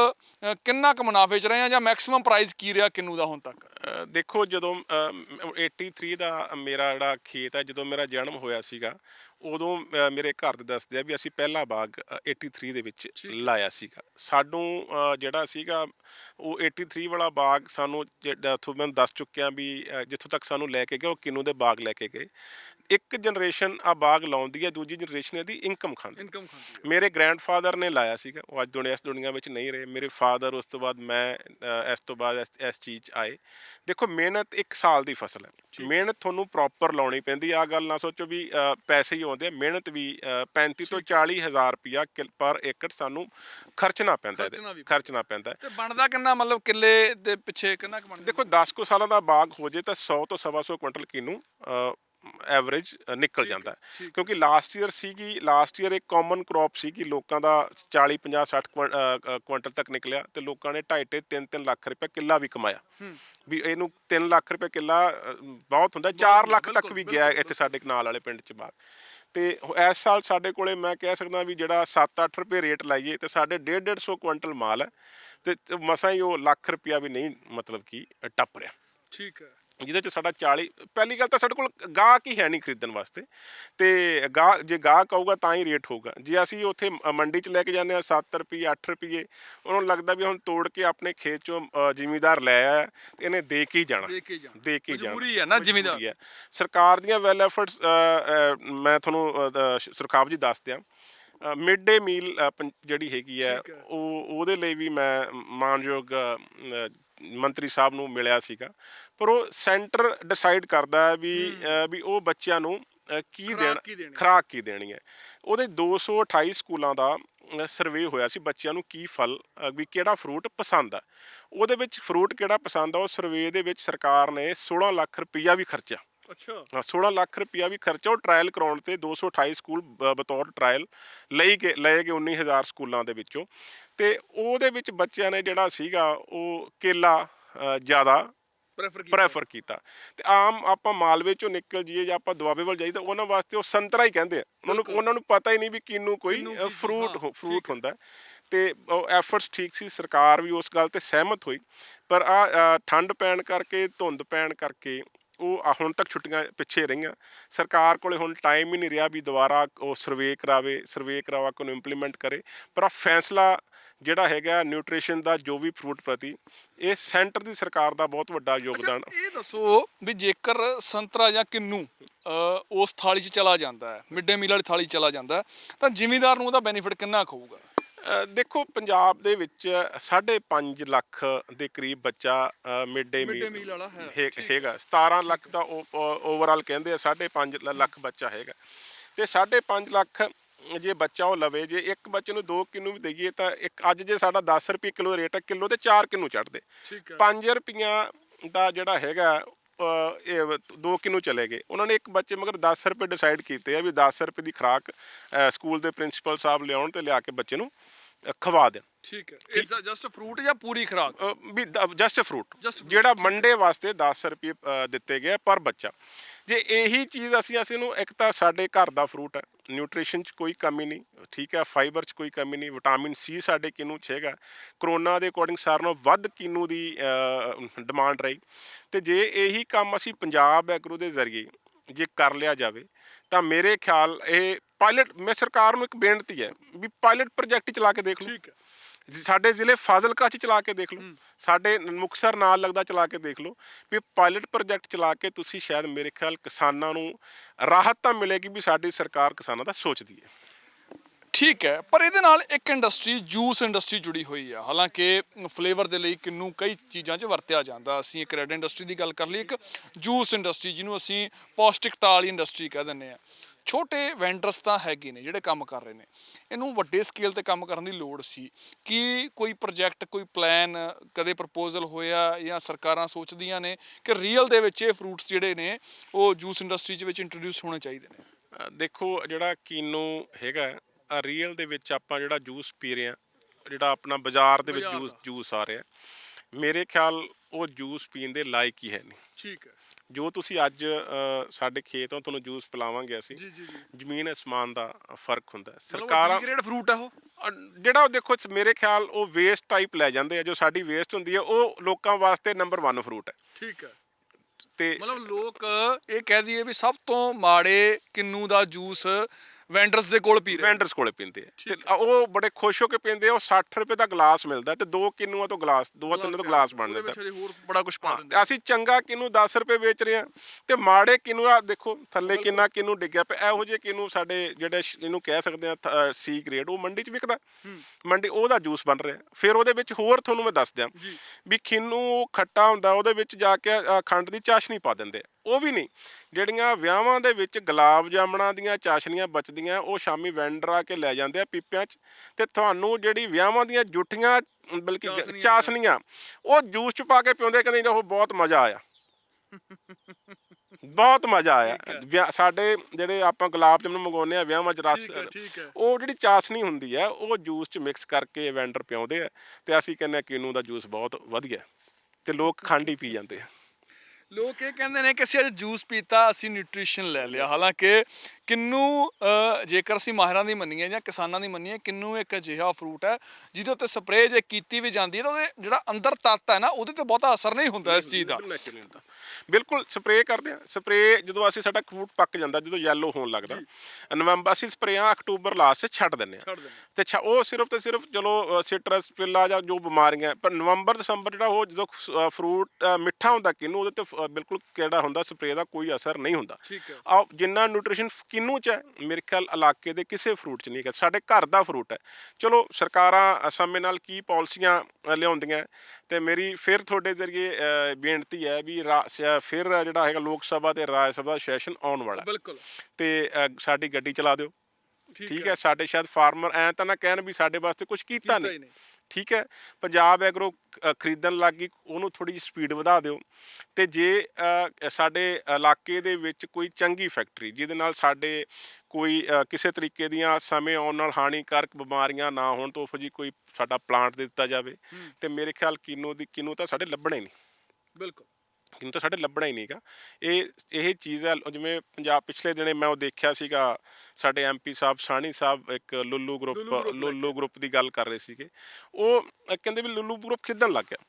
ਕਿੰਨਾ ਕੁ ਮੁਨਾਫੇ 'ਚ ਰਹੇ ਆ ਜਾਂ ਮੈਕਸਿਮਮ ਪ੍ਰਾਈਸ ਕੀ ਰਿਹਾ ਕਿੰਨੂ ਦਾ ਹੁਣ ਤੱਕ? ਦੇਖੋ ਜਦੋਂ ਅ, 83 ਦਾ ਮੇਰਾ ਜਿਹੜਾ ਖੇਤ ਹੈ ਜਦੋਂ ਮੇਰਾ ਜਨਮ ਹੋਇਆ ਸੀਗਾ ਉਦੋਂ ਮੇਰੇ ਘਰ ਦੇ ਦੱਸਦੇ ਆ ਵੀ ਅਸੀਂ ਪਹਿਲਾ ਬਾਗ ਅ, 83 ਦੇ ਵਿੱਚ ਲਾਇਆ ਸੀਗਾ। ਸਾਨੂੰ ਜਿਹੜਾ ਸੀਗਾ ਉਹ 83 ਵਾਲਾ ਬਾਗ ਸਾਨੂੰ ਜਿਹੜਾ ਮੈਂ ਦੱਸ ਚੁੱਕਿਆ ਵੀ ਜਿੱਥੋਂ ਤੱਕ ਸਾਨੂੰ ਲੈ ਕੇ ਗਏ ਉਹ ਕਿੰਨੂ ਦੇ ਬਾਗ ਲੈ ਕੇ ਗਏ। ਇੱਕ ਜਨਰੇਸ਼ਨ ਆ ਬਾਗ ਲਾਉਂਦੀ ਹੈ ਦੂਜੀ ਜਨਰੇਸ਼ਨ ਇਹਦੀ ਇਨਕਮ ਖਾਂਦੀ ਇਨਕਮ ਖਾਂਦੀ ਮੇਰੇ ਗ੍ਰੈਂਡਫਾਦਰ ਨੇ ਲਾਇਆ ਸੀਗਾ ਉਹ ਅੱਜ ਦੁਨੀਆ ਇਸ ਦੁਨੀਆ ਵਿੱਚ ਨਹੀਂ ਰਹੇ। ਮੇਰੇ ਫਾਦਰ ਉਸ ਤੋਂ ਬਾਅਦ ਮੈਂ ਅ, ਇਸ ਤੋਂ ਬਾਅਦ ਇਸ- ਇਸ ਚੀਜ਼ 'ਚ ਆਏ। ਦੇਖੋ ਮਿਹਨਤ 1 ਸਾਲ ਦੀ ਫਸਲ ਹੈ। ਮਿਹਨਤ ਤੁਹਾਨੂੰ ਪ੍ਰੋਪਰ ਲਾਉਣੀ ਪੈਂਦੀ ਆ। ਗੱਲ ਨਾ ਸੋਚੋ ਵੀ ਅ, ਪੈਸੇ ਹੀ ਆਉਂਦੇ ਆ। ਮਿਹਨਤ ਵੀ ਅ, 35 ਤੋਂ 40 ਹਜ਼ਾਰ ਰੁਪਿਆ ਪਰ ਏਕੜ ਸਾਨੂੰ ਖਰਚਣਾ ਪੈਂਦਾ ਇਹਦੇ। ਖਰਚਣਾ ਵੀ ਖਰਚਣਾ ਪੈਂਦਾ ਹੈ। ਤੇ ਬਣਦਾ ਕਿੰਨਾ? ਮਤਲਬ ਕਿੱਲੇ ਦੇ ਪਿੱਛੇ ਕਿੰਨਾ ਕੁ ਬਣਦਾ? ਦੇਖੋ 10 ਕੁ ਸਾਲਾਂ ਦਾ ਬਾਗ ਹੋ ਜੇ ਤਾਂ 100 ਤੋਂ 125 ਕੁਇੰਟਲ ਕਿਨੂੰ ਐਵਰੇਜ ਨਿਕਲ ਜਾਂਦਾ ਹੈ। ਕਿਉਂਕਿ ਲਾਸਟ ਈਅਰ ਸੀਗੀ ਲਾਸਟ ਈਅਰ ਇੱਕ ਕਾਮਨ ਕ੍ਰੌਪ ਸੀ ਕਿ ਲੋਕਾਂ ਦਾ 40 50 60 ਕੁਇੰ- ਅ, ਅ, ਕੁਇੰਟਲ ਤੱਕ ਨਿਕਲਿਆ ਤੇ ਲੋਕਾਂ ਨੇ 2.5 3 3 ਲੱਖ ਰੁਪਏ ਕਿੱਲਾ ਵੀ ਕਮਾਇਆ। ਵੀ ਇਹਨੂੰ 3 ਲੱਖ ਰੁਪਏ ਕਿੱਲਾ ਅ, ਬਹੁਤ ਹੁੰਦਾ 4 ਲੱਖ ਤੱਕ ਵੀ ਗਿਆ ਇੱਥੇ ਸਾਡੇ ਨਾਲ ਵਾਲੇ ਪਿੰਡ 'ਚ ਬਾਗ ਤੇ ਹੋ- ਇਸ ਸਾਲ ਸਾਡੇ ਕੋਲੇ ਮੈਂ ਕਹਿ ਸਕਦਾ ਵੀ ਜਿਹੜਾ 7-8 ਰੁਪਏ ਰੇਟ ਲਾਈਏ ਤੇ ਸਾਡੇ 1.5 150 ਕੁਇੰਟਲ ਮਾਲ ਹੈ ਤੇ ਮਸਾਂ ਹੀ ਉਹ ਲੱਖ ਰੁਪਿਆ ਵੀ ਨਹੀਂ ਮਤਲਬ ਕਿ ਟੱਪ ਰਿਹਾ। ਠੀਕ ਹੈ। ਜਿਹਦੇ ਚ ਸਾਡਾ 40 ਪਹਿਲੀ ਗੱਲ ਤਾਂ ਸਾਡੇ ਕੋਲ ਗਾਹਕ ਹੀ ਹੈ ਨਹੀਂ ਖਰੀਦਣ ਵਾਸਤੇ ਤੇ ਗਾਹ ਜੇ ਗਾਹਕ ਆਊਗਾ ਤਾਂ ਹੀ ਰੇਟ ਹੋਊਗਾ ਜੇ ਅਸੀਂ ਉੱਥੇ ਮੰਡੀ ਚ ਲੈ ਕੇ ਜਾਂਦੇ ਆ 7 ਰੁਪਏ 8 ਰੁਪਏ ਉਹਨਾਂ ਨੂੰ ਲੱਗਦਾ ਵੀ ਹੁਣ ਤੋੜ ਕੇ ਆਪਣੇ ਖੇਤ ਚੋਂ ਜ਼ਿਮੀਂਦਾਰ ਲੈ ਆਇਆ ਤੇ ਇਹਨੇ ਦੇ ਕੇ ਹੀ ਜਾਣਾ ਦੇ ਕੇ ਜਾਣਾ। ਦੇ ਕੇ ਜਾਣਾ ਮਜਬੂਰੀ ਹੈ ਨਾ ਜ਼ਿਮੀਂਦਾਰ। ਸਰਕਾਰ ਦੀਆਂ ਵੈਲ ਐਫਰਟਸ ਮੈਂ ਤੁਹਾਨੂੰ ਸੁਰਖਾਬ ਜੀ ਦੱਸ ਦਿਆਂ ਮਿਡ ਡੇ ਮੀਲ ਜਿਹੜੀ ਹੈਗੀ ਹੈ। ਉਹ ਉਹਦੇ ਲਈ ਵੀ ਮੈਂ ਮਾਨਯੋਗ ਮੰਤਰੀ ਸਾਹਿਬ ਨੂੰ ਮਿਲਿਆ ਸੀਗਾ। ਪਰ ਉਹ ਸੈਂਟਰ ਡਿਸਾਈਡ ਕਰਦਾ ਹੈ ਵੀ ਵੀ ਉਹ ਬੱਚਿਆਂ ਨੂੰ ਕੀ ਦੇਣਾ। ਖੁਰਾਕ ਕੀ ਦੇਣੀ ਹੈ? ਉਹਦੇ 228 ਸਕੂਲਾਂ ਦਾ ਸਰਵੇ ਹੋਇਆ ਸੀ ਬੱਚਿਆਂ ਨੂੰ ਕੀ ਫਲ ਵੀ ਕਿਹੜਾ ਫਰੂਟ ਪਸੰਦ ਆ ਉਹਦੇ ਵਿੱਚ ਫਰੂਟ ਕਿਹੜਾ ਪਸੰਦ ਆ? ਉਹ ਸਰਵੇ ਦੇ ਵਿੱਚ ਸਰਕਾਰ ਨੇ 16 ਲੱਖ ਰੁਪਈਆ ਵੀ ਖਰਚਿਆ। ਅੱਛਾ। ਹਾਂ, 16 ਲੱਖ ਰੁਪਇਆ ਵੀ ਖਰਚਾ ਉਹ ਟ੍ਰਾਇਲ ਕਰਾਉਣ ਤੇ 228 ਸਕੂਲ ਬਤੌਰ ਟ੍ਰਾਇਲ ਲਈ ਗਏ ਲਏ ਗਏ 19000 ਸਕੂਲਾਂ ਦੇ ਵਿੱਚੋਂ। ਤੇ ਉਹਦੇ ਵਿੱਚ ਬੱਚਿਆਂ ਨੇ ਜਿਹੜਾ ਸੀਗਾ ਉਹ ਕੇਲਾ ਜ਼ਿਆਦਾ ਪ੍ਰੈਫਰ ਕੀਤਾ। ਤੇ ਆਮ ਆਪਾਂ ਮਾਲਵੇ ਚੋਂ ਨਿਕਲ ਜੀਏ ਜਾਂ ਆਪਾਂ ਦੁਆਬੇ ਵੱਲ ਜਾਈਏ ਤਾਂ ਉਹਨਾਂ ਵਾਸਤੇ ਉਹ ਸੰਤਰਾ ਹੀ ਕਹਿੰਦੇ ਆ। ਉਹਨਾਂ ਨੂੰ ਉਹਨਾਂ ਨੂੰ ਪਤਾ ਹੀ ਨਹੀਂ ਵੀ ਕਿੰਨੂ ਕੋਈ ਫਰੂਟ ਫਰੂਟ ਹੁੰਦਾ। ਤੇ ਉਹ ਐਫਰਟਸ ਠੀਕ ਸੀ ਸਰਕਾਰ ਵੀ ਉਸ ਗੱਲ ਤੇ ਸਹਿਮਤ ਹੋਈ। ਪਰ ਆ ਠੰਡ ਪੈਣ ਕਰਕੇ ਧੁੰਦ ਪੈਣ ਕਰਕੇ ਉਹ ਆ ਹੁਣ ਤੱਕ ਛੁੱਟੀਆਂ ਪਿੱਛੇ ਰਹੀਆਂ। ਸਰਕਾਰ ਕੋਲੇ ਹੁਣ ਟਾਈਮ ਹੀ ਨਹੀਂ ਰਿਹਾ ਵੀ ਦੁਬਾਰਾ ਉਹ ਸਰਵੇ ਕਰਾਵੇ ਸਰਵੇ ਕਰਵਾ ਕੇ ਉਹਨੂੰ ਇੰਪਲੀਮੈਂਟ ਕਰੇ। ਪਰ ਆ ਫੈਸਲਾ ਜਿਹੜਾ ਹੈਗਾ ਨਿਊਟ੍ਰੀਸ਼ਨ ਦਾ ਜੋ ਵੀ ਫਰੂਟ ਪ੍ਰਤੀ ਇਹ ਸੈਂਟਰ ਦੀ ਸਰਕਾਰ ਦਾ ਬਹੁਤ ਵੱਡਾ ਯੋਗਦਾਨ ਇਹ ਦੱਸੋ ਵੀ ਜੇਕਰ ਸੰਤਰਾ ਜਾਂ ਕਿੰਨੂ ਉਸ ਥਾਲੀ 'ਚ ਚਲਾ ਜਾਂਦਾ ਹੈ ਮਿੱਡੇ ਮੀਲ ਵਾਲੀ ਥਾਲੀ 'ਚ ਚਲਾ ਜਾਂਦਾ ਤਾਂ ਜ਼ਿਮੀਂਦਾਰ ਨੂੰ ਉਹਦਾ ਬੈਨੀਫਿਟ ਕਿੰਨਾ ਅ, ਦੇਖੋ ਪੰਜਾਬ ਦੇ ਵਿੱਚ 5.5 ਲੱਖ ਦੇ ਕਰੀਬ ਬੱਚਾ ਮਿਡ ਡੇ ਮੀਲ meal ਵਾਲਾ ਹੈ, ਹੈਗਾ। 17 ਲੱਖ ਦਾ ਓਵਰਆਲ ਕਹਿੰਦੇ ਆ 5.5 ਲੱਖ ਬੱਚਾ ਹੈਗਾ। ਤੇ 5.5 ਲੱਖ ਜੇ ਬੱਚਾ ਉਹ ਲਵੇ ਜੇ ਇੱਕ ਬੱਚੇ ਨੂੰ 2 ਕਿਲੋ ਵੀ ਦਈਏ ਤਾਂ ਇੱਕ ਅੱਜ ਜੇ ਸਾਡਾ 10 ਰੁਪਏ ਕਿਲੋ ਰੇਟ ਹੈ ਕਿਲੋ ਤੇ 4 ਕਿਲੋ ਚੜਦੇ ਠੀਕ 5 ਰੁਪਈਆਂ ਦਾ ਜਿਹੜਾ ਹੈਗਾ 2 ਕਿਲੋ ਚਲੇ ਗਏ। ਉਹਨਾਂ ਨੇ ਇੱਕ ਬੱਚੇ ਮਗਰ 10 ਰੁਪਏ ਡਿਸਾਈਡ ਕੀਤੇ ਆ ਵੀ 10 ਰੁਪਏ ਦੀ ਖੁਰਾਕ ਸਕੂਲ ਦੇ ਪ੍ਰਿੰਸੀਪਲ ਸਾਹਿਬ ਲਿਆਉਣ ਤੇ ਲਿਆ ਕੇ ਬੱਚੇ ਨੂੰ ਖਵਾ ਦੇਣ। ਠੀਕ ਹੈ। ਇਹ ਜਸਟ ਫਰੂਟ ਜਾਂ ਪੂਰੀ ਖੁਰਾਕ? ਵੀ ਜਸਟ ਫਰੂਟ ਜਿਹੜਾ ਮੰਡੇ ਵਾਸਤੇ 10 ਰੁਪਏ ਦਿੱਤੇ ਗਏ ਪਰ ਬੱਚਾ। ਜੇ ਇਹੀ ਚੀਜ਼ ਅਸੀਂ ਅਸੀਂ ਨੂੰ ਇੱਕ ਤਾਂ ਸਾਡੇ ਘਰ ਦਾ ਫਰੂਟ ਹੈ। ਨਿਊਟ੍ਰੀਸ਼ਨ 'ਚ ਕੋਈ ਕਮੀ ਨਹੀਂ, ਠੀਕ ਹੈ, ਫਾਈਬਰ 'ਚ ਕੋਈ ਕਮੀ ਨਹੀਂ, ਵਿਟਾਮਿਨ ਸੀ ਸਾਡੇ ਕਿਨੂੰ 'ਚ ਹੈਗਾ। ਕਰੋਨਾ ਦੇ ਅਕੋਰਡਿੰਗ ਸਾਰਿਆਂ ਨਾਲੋਂ ਵੱਧ ਕਿਨੂੰ ਦੀ ਡਿਮਾਂਡ ਰਹੀ। ਤੇ ਜੇ ਇਹੀ ਕੰਮ ਅਸੀਂ ਪੰਜਾਬ ਐਗਰੋ ਦੇ ਜ਼ਰੀਏ ਜੇ ਕਰ ਲਿਆ ਜਾਵੇ, ਤਾਂ ਮੇਰੇ ਖਿਆਲ ਇਹ ਪਾਇਲਟ ਮੈਂ ਸਰਕਾਰ ਨੂੰ ਇੱਕ ਬੇਨਤੀ ਹੈ ਵੀ ਪਾਇਲਟ ਪ੍ਰੋਜੈਕਟ ਚਲਾ ਕੇ ਦੇਖ ਲਓ। ਠੀਕ ਹੈ। ਸਾਡੇ ਜ਼ਿਲ੍ਹੇ ਫਾਜ਼ਿਲਕਾ ਚ ਚਲਾ ਕੇ ਦੇਖ ਲਓ। ਸਾਡੇ ਮੁਕਤਸਰ ਨਾਲ ਲੱਗਦਾ ਚਲਾ ਕੇ ਦੇਖ ਲਓ ਵੀ ਪਾਇਲਟ ਪ੍ਰੋਜੈਕਟ ਚਲਾ ਕੇ ਤੁਸੀਂ ਸ਼ਾਇਦ ਮੇਰੇ ਖਿਆਲ ਕਿਸਾਨਾਂ ਨੂੰ ਰਾਹਤ ਤਾਂ ਮਿਲੇਗੀ ਵੀ ਸਾਡੀ ਸਰਕਾਰ ਕਿਸਾਨਾਂ ਦਾ ਸੋਚਦੀ ਹੈ। ਠੀਕ ਹੈ ਪਰ ਇਹਦੇ ਨਾਲ ਇੱਕ ਇੰਡਸਟਰੀ ਜੂਸ ਇੰਡਸਟਰੀ ਜੁੜੀ ਹੋਈ ਆ। ਹਾਲਾਂਕਿ ਫਲੇਵਰ ਦੇ ਲਈ ਕਿੰਨੂ ਕਈ ਚੀਜ਼ਾਂ 'ਚ ਵਰਤਿਆ ਜਾਂਦਾ। ਅਸੀਂ ਇੱਕ ਰੈਡ ਇੰਡਸਟਰੀ ਦੀ ਗੱਲ ਕਰ ਲਈ ਇੱਕ ਜੂਸ ਇੰਡਸਟਰੀ ਜਿਹਨੂੰ ਅਸੀਂ ਪੌਸ਼ਟਿਕਤਾ ਵਾਲੀ ਇੰਡਸਟਰੀ ਕਹਿ ਦਿੰਦੇ ਆ। ਛੋਟੇ ਵੈਂਡਰਸ ਤਾਂ ਹੈਗੇ ਨੇ ਜਿਹੜੇ ਕੰਮ ਕਰ ਰਹੇ ਨੇ। ਇਹਨੂੰ ਵੱਡੇ ਸਕੇਲ ਤੇ ਕੰਮ ਕਰਨ ਦੀ ਲੋੜ ਸੀ ਕੀ ਕੋਈ ਪ੍ਰੋਜੈਕਟ ਕੋਈ ਪਲਾਨ ਕਦੇ ਪ੍ਰਪੋਜ਼ਲ ਹੋਇਆ ਜਾਂ ਸਰਕਾਰਾਂ ਸੋਚਦੀਆਂ ਨੇ ਕਿ ਰੀਅਲ ਦੇ ਵਿੱਚ ਇਹ ਫਰੂਟਸ ਜਿਹੜੇ ਨੇ ਉਹ ਜੂਸ ਇੰਡਸਟਰੀ 'ਚ ਵਿੱਚ ਇੰਟਰੋਡਿਊਸ ਹੋਣੇ ਚਾਹੀਦੇ ਨੇ। ਦੇਖੋ ਜਿਹੜਾ ਕੀਨੂ ਹੈਗਾ ਰੀਅਲ ਦੇ ਵਿੱਚ ਆਪਾਂ ਜਿਹੜਾ ਜੂਸ ਪੀ ਰਹੇ ਆ ਜਿਹੜਾ ਆਪਣਾ ਬਾਜ਼ਾਰ ਦੇ ਵਿੱਚ ਜੂਸ। ਜੂਸ ਆ ਰਿਹਾ ਮੇਰੇ ਖਿਆਲ ਉਹ ਜੂਸ ਪੀਣ ਦੇ ਲਾਇਕ ਹੀ ਹੈ ਨਹੀਂ ਠੀਕ ਹੈ। ਜੋ ਤੁਸੀਂ ਅੱਜ ਸਾਡੇ ਖੇਤੋਂ ਤੁਹਾਨੂੰ ਜੂਸ ਪਿਲਾਵਾਂਗੇ ਅਸੀਂ ਜ਼ਮੀਨ ਅਸਮਾਨ ਦਾ ਫ਼ਰਕ ਹੁੰਦਾ ਸਰਕਾਰਾਂ ਗ੍ਰੇਡ ਫਰੂਟ ਆ ਉਹ। ਜਿਹੜਾ ਉਹ ਦੇਖੋ ਮੇਰੇ ਖਿਆਲ ਉਹ ਵੇਸਟ ਟਾਈਪ ਲੈ ਜਾਂਦੇ ਆ ਜੋ ਸਾਡੀ ਵੇਸਟ ਹੁੰਦੀ ਹੈ ਉਹ ਲੋਕਾਂ ਵਾਸਤੇ ਨੰਬਰ 1 ਫਰੂਟ ਹੈ। ਠੀਕ ਹੈ। ਤੇ ਮਤਲਬ ਲੋਕ ਇਹ ਕਹਿ ਦਈਏ ਵੀ ਸਭ ਤੋਂ ਮਾੜੇ ਕਿੰਨੂ ਦਾ ਜੂਸ ਵੈਂਡਰਸ ਦੇ ਕੋਲ ਪੀ ਰਹੇ। ਵੈਂਡਰਸ ਕੋਲੇ ਪੀਂਦੇ ਆ। ਤੇ ਉਹ ਬੜੇ ਖੁਸ਼ ਹੋ ਕੇ ਪੀਂਦੇ ਆ ਉਹ 60 ਰੁਪਏ ਦਾ ਗਲਾਸ ਮਿਲਦਾ ਤੇ ਦੋ ਕਿਨੂਆਂ ਤੋਂ ਗਲਾਸ ਦੋ ਤਿੰਨ ਤੋਂ ਗਲਾਸ ਬਣ ਉਹਦੇ ਜਾਂਦਾ। ਵਿੱਚ ਹਜੇ ਹੋਰ ਬੜਾ ਕੁਝ ਪਾ ਦਿੰਦੇ ਅਸੀਂ ਚੰਗਾ ਕਿਨੂੰ 10 ਰੁਪਏ ਵੇਚ ਰਹੇ ਆ ਤੇ ਮਾੜੇ ਕਿਨੂੰ ਆ ਦੇਖੋ ਥੱਲੇ ਕਿੰਨਾ ਕਿਨੂੰ ਡਿੱਗਿਆ ਪਿਆ। ਇਹੋ ਜਿਹੇ ਕਿਨੂੰ ਸਾਡੇ ਜਿਹੜੇ ਇਹਨੂੰ ਕਹਿ ਸਕਦੇ ਆ ਸੀ ਗ੍ਰੇਡ ਉਹ ਮੰਡੀ 'ਚ ਵਿਕਦਾ। ਮੰਡੀ ਉਹਦਾ ਜੂਸ ਬਣ ਰਿਹਾ। ਫਿਰ ਉਹਦੇ ਵਿੱਚ ਹੋਰ ਤੁਹਾਨੂੰ ਮੈਂ ਦੱਸ ਦਿਆਂ। ਵੀ ਕਿਨੂੰ ਖੱਟਾ ਹੁੰਦਾ ਉਹਦੇ ਵਿੱਚ ਜਾ ਕੇ ਖੰਡ ਦੀ ਚਾਸ਼ਨੀ ਪਾ ਦਿੰਦੇ ਆ। ਉਹ ਵੀ ਨਹੀਂ। ਜਿਹੜੀਆਂ ਵਿਆਹਾਂ ਦੇ ਵਿੱਚ ਗੁਲਾਬ ਜਾਮਣਾ ਦੀਆਂ ਚਾਸ਼ਨੀਆਂ ਬਚਦੀਆਂ ਉਹ ਸ਼ਾਮੀ ਵੈਂਡਰ ਆ ਕੇ ਲੈ ਜਾਂਦੇ ਆ ਪੀਪਿਆਂ 'ਚ। ਤੇ ਤੁਹਾਨੂੰ ਜਿਹੜੀ ਵਿਆਹਾਂ ਦੀਆਂ ਜੁੱਠੀਆਂ ਬਲਕਿ ਗ- ਚਾਸ਼ਨੀਆਂ। ਉਹ ਜੂਸ 'ਚ ਪਾ ਕੇ ਪਿਉਂਦੇ ਕਹਿੰਦੇ ਉਹ ਬਹੁਤ ਮਜ਼ਾ ਆਇਆ। ਬਹੁਤ ਮਜ਼ਾ ਆਇਆ। ਵਿਆਹ- ਸਾਡੇ ਜਿਹੜੇ ਆਪਾਂ ਗੁਲਾਬ ਜਾਮਨ ਮੰਗਾਉਂਦੇ ਆ ਵਿਆਹਾਂ 'ਚ ਰਸ ਠੀਕ ਹੈ, ਠੀਕ ਹੈ। ਉਹ ਜਿਹੜੀ ਚਾਸ਼ਨੀ ਹੁੰਦੀ ਹੈ ਉਹ ਜੂਸ 'ਚ ਮਿਕਸ ਕਰਕੇ ਵੈਂਡਰ ਪਿਆਉਂਦੇ ਆ। ਤੇ ਅਸੀਂ ਕਹਿੰਦੇ ਆ ਕਿਨੂੰ ਦਾ ਜੂਸ ਬਹੁਤ ਵਧੀਆ। ਤੇ ਲੋਕ ਖੰਡ ਹੀ ਪੀ ਜਾਂਦੇ ਆ। ਲੋਕ ਇਹ ਕਹਿੰਦੇ ਨੇ ਕਿ ਅਸੀਂ ਅੱਜ ਜੂਸ ਪੀਤਾ ਅਸੀਂ ਨਿਊਟ੍ਰੀਸ਼ਨ ਲੈ ਲਿਆ। ਹਾਲਾਂਕਿ ਕਿੰਨੂ ਜੇਕਰ ਅਸੀਂ ਮਾਹਿਰਾਂ ਦੀ ਮੰਨੀਏ ਜਾਂ ਕਿਸਾਨਾਂ ਦੀ ਮੰਨੀਏ ਕਿੰਨੂ ਇੱਕ ਅਜਿਹਾ ਫਰੂਟ ਹੈ ਜਿਹਦੇ ਉੱਤੇ ਸਪਰੇਅ ਜੇ ਕੀਤੀ ਵੀ ਜਾਂਦੀ ਹੈ ਤਾਂ ਉਹਦੇ ਜਿਹੜਾ ਅੰਦਰ ਤੱਤ ਹੈ ਨਾ ਉਹਦੇ ਤੇ ਬਹੁਤਾ ਅਸਰ ਨਹੀਂ ਹੁੰਦਾ ਇਸ ਚੀਜ਼ ਦਾ। ਬਿਲਕੁਲ ਸਪਰੇਅ ਕਰਦੇ ਆ ਸਪਰੇਅ ਜਦੋਂ ਅਸੀਂ ਸਾਡਾ ਫਰੂਟ ਪੱਕ ਜਾਂਦਾ ਜਦੋਂ ਯੈਲੋ ਹੋਣ ਲੱਗਦਾ ਨਵੰਬਰ ਅਸੀਂ ਸਪਰੇਆਂ ਅਕਤੂਬਰ ਲਾਸਟ ਛੱਡ ਦਿੰਦੇ ਆ ਤੇ ਉਹ ਸਿਰਫ ਤੇ ਸਿਰਫ ਚਲੋ ਸਿਟਰਸ ਪਿੱਲਾ ਜਾਂ ਜੋ ਬਿਮਾਰੀਆਂ ਪਰ ਨਵੰਬਰ ਦਸੰਬਰ ਜਿਹੜਾ ਉਹ ਜਦੋਂ ਫਰੂਟ ਮਿੱਠਾ ਹੁੰਦਾ ਕਿਨੂੰ ਉਹਦੇ ਤੇ ਬਿਲਕੁਲ ਕਿਹੜਾ ਹੁੰਦਾ ਸਪਰੇਅ ਦਾ ਕੋਈ ਅਸਰ ਨਹੀਂ ਹੁੰਦਾ। ਆ ਜਿੰਨਾ ਨਿਊਟ੍ਰੀਸ਼ਨ ਕਿਨੂੰ ਚ ਹੈ ਮੇਰੇ ਖਿਆਲ ਇਲਾਕੇ ਦੇ ਕਿਸੇ ਫਰੂਟ ਚ ਨਹੀਂ ਹੈ ਸਾਡੇ ਘਰ ਦਾ ਫਰੂਟ ਹੈ ਚਲੋ ਸਰਕਾਰਾਂ ਸਮੇਂ ਨਾਲ ਕੀ ਪਾਲਿਸੀਆਂ ਲਿਆਉਂਦੀਆਂ ਤੇ ਮੇਰੀ ਫਿਰ ਤੁਹਾਡੇ ਜ਼ਰੀਏ ਬੇਨਤੀ ਹੈ ਵੀ ਫਿਰ ਜਿਹੜਾ ਹੈਗਾ ਲੋਕ ਸਭਾ ਤੇ ਰਾਜ ਸਭਾ ਸੈਸ਼ਨ ਆਉਣ ਵਾਲਾ। ਬਿਲਕੁਲ ਤੇ ਸਾਡੀ ਗੱਡੀ ਚਲਾ ਦਿਓ ਠੀਕ ਹੈ। ਸਾਡੇ ਸ਼ਾਇਦ ਫਾਰਮਰ ਐ ਤਾਂ ਨਾ ਕਹਿਣ ਵੀ ਸਾਡੇ ਵਾਸਤੇ ਕੁਝ ਕੀਤਾ ਨਹੀਂ। ਠੀਕ ਹੈ? ਪੰਜਾਬ ਐਗਰੋ ਖਰੀਦਣ ਲੱਗੀ ਉਹਨੂੰ ਥੋੜੀ ਜਿਹੀ ਸਪੀਡ ਵਧਾ ਦਿਓ। ਤੇ ਜੇ ਸਾਡੇ ਇਲਾਕੇ ਦੇ ਵਿੱਚ ਕੋਈ ਚੰਗੀ ਫੈਕਟਰੀ ਜਿਹਦੇ ਨਾਲ ਸਾਡੇ ਕੋਈ ਕਿਸੇ ਤਰੀਕੇ ਦੀਆਂ ਸਮੇਂ ਆਉਣ ਨਾਲ ਹਾਨੀਕਾਰਕ ਬਿਮਾਰੀਆਂ ਨਾ ਹੋਣ ਤੋਂ ਉਹ ਜੀ ਕੋਈ ਸਾਡਾ ਪਲਾਂਟ ਦੇ ਦਿੱਤਾ ਜਾਵੇ। ਤੇ ਮੇਰੇ ਖਿਆਲ ਕਿਨੂ ਦੀ ਕਿਨੂ ਤਾਂ ਸਾਡੇ ਲੱਭਣੇ ਨਹੀਂ ਬਿਲਕੁਲ। ਤਾਂ ਸਾਡੇ ਲੱਭਣਾ ਹੀ ਨਹੀਂਗਾ ਇਹ ਇਹ ਚੀਜ਼ ਹੈ ਜਿਵੇਂ ਪੰਜਾਬ ਪਿਛਲੇ ਦਿਨੇ ਮੈਂ ਉਹ ਦੇਖਿਆ ਸੀਗਾ ਸਾਡੇ ਐਮਪੀ ਸਾਹਿਬ ਸਾਣੀ ਸਾਹਿਬ ਇੱਕ ਲੁੱਲੂ ਗਰੁੱਪ ਲੁੱਲੂ ਗਰੁੱਪ ਦੀ ਗੱਲ ਕਰ ਰਹੇ ਸੀਗੇ। ਉਹ ਕਹਿੰਦੇ ਵੀ ਲੁੱਲੂ ਗਰੁੱਪ ਖਿੱਦਣ ਲੱਗ ਗਿਆ।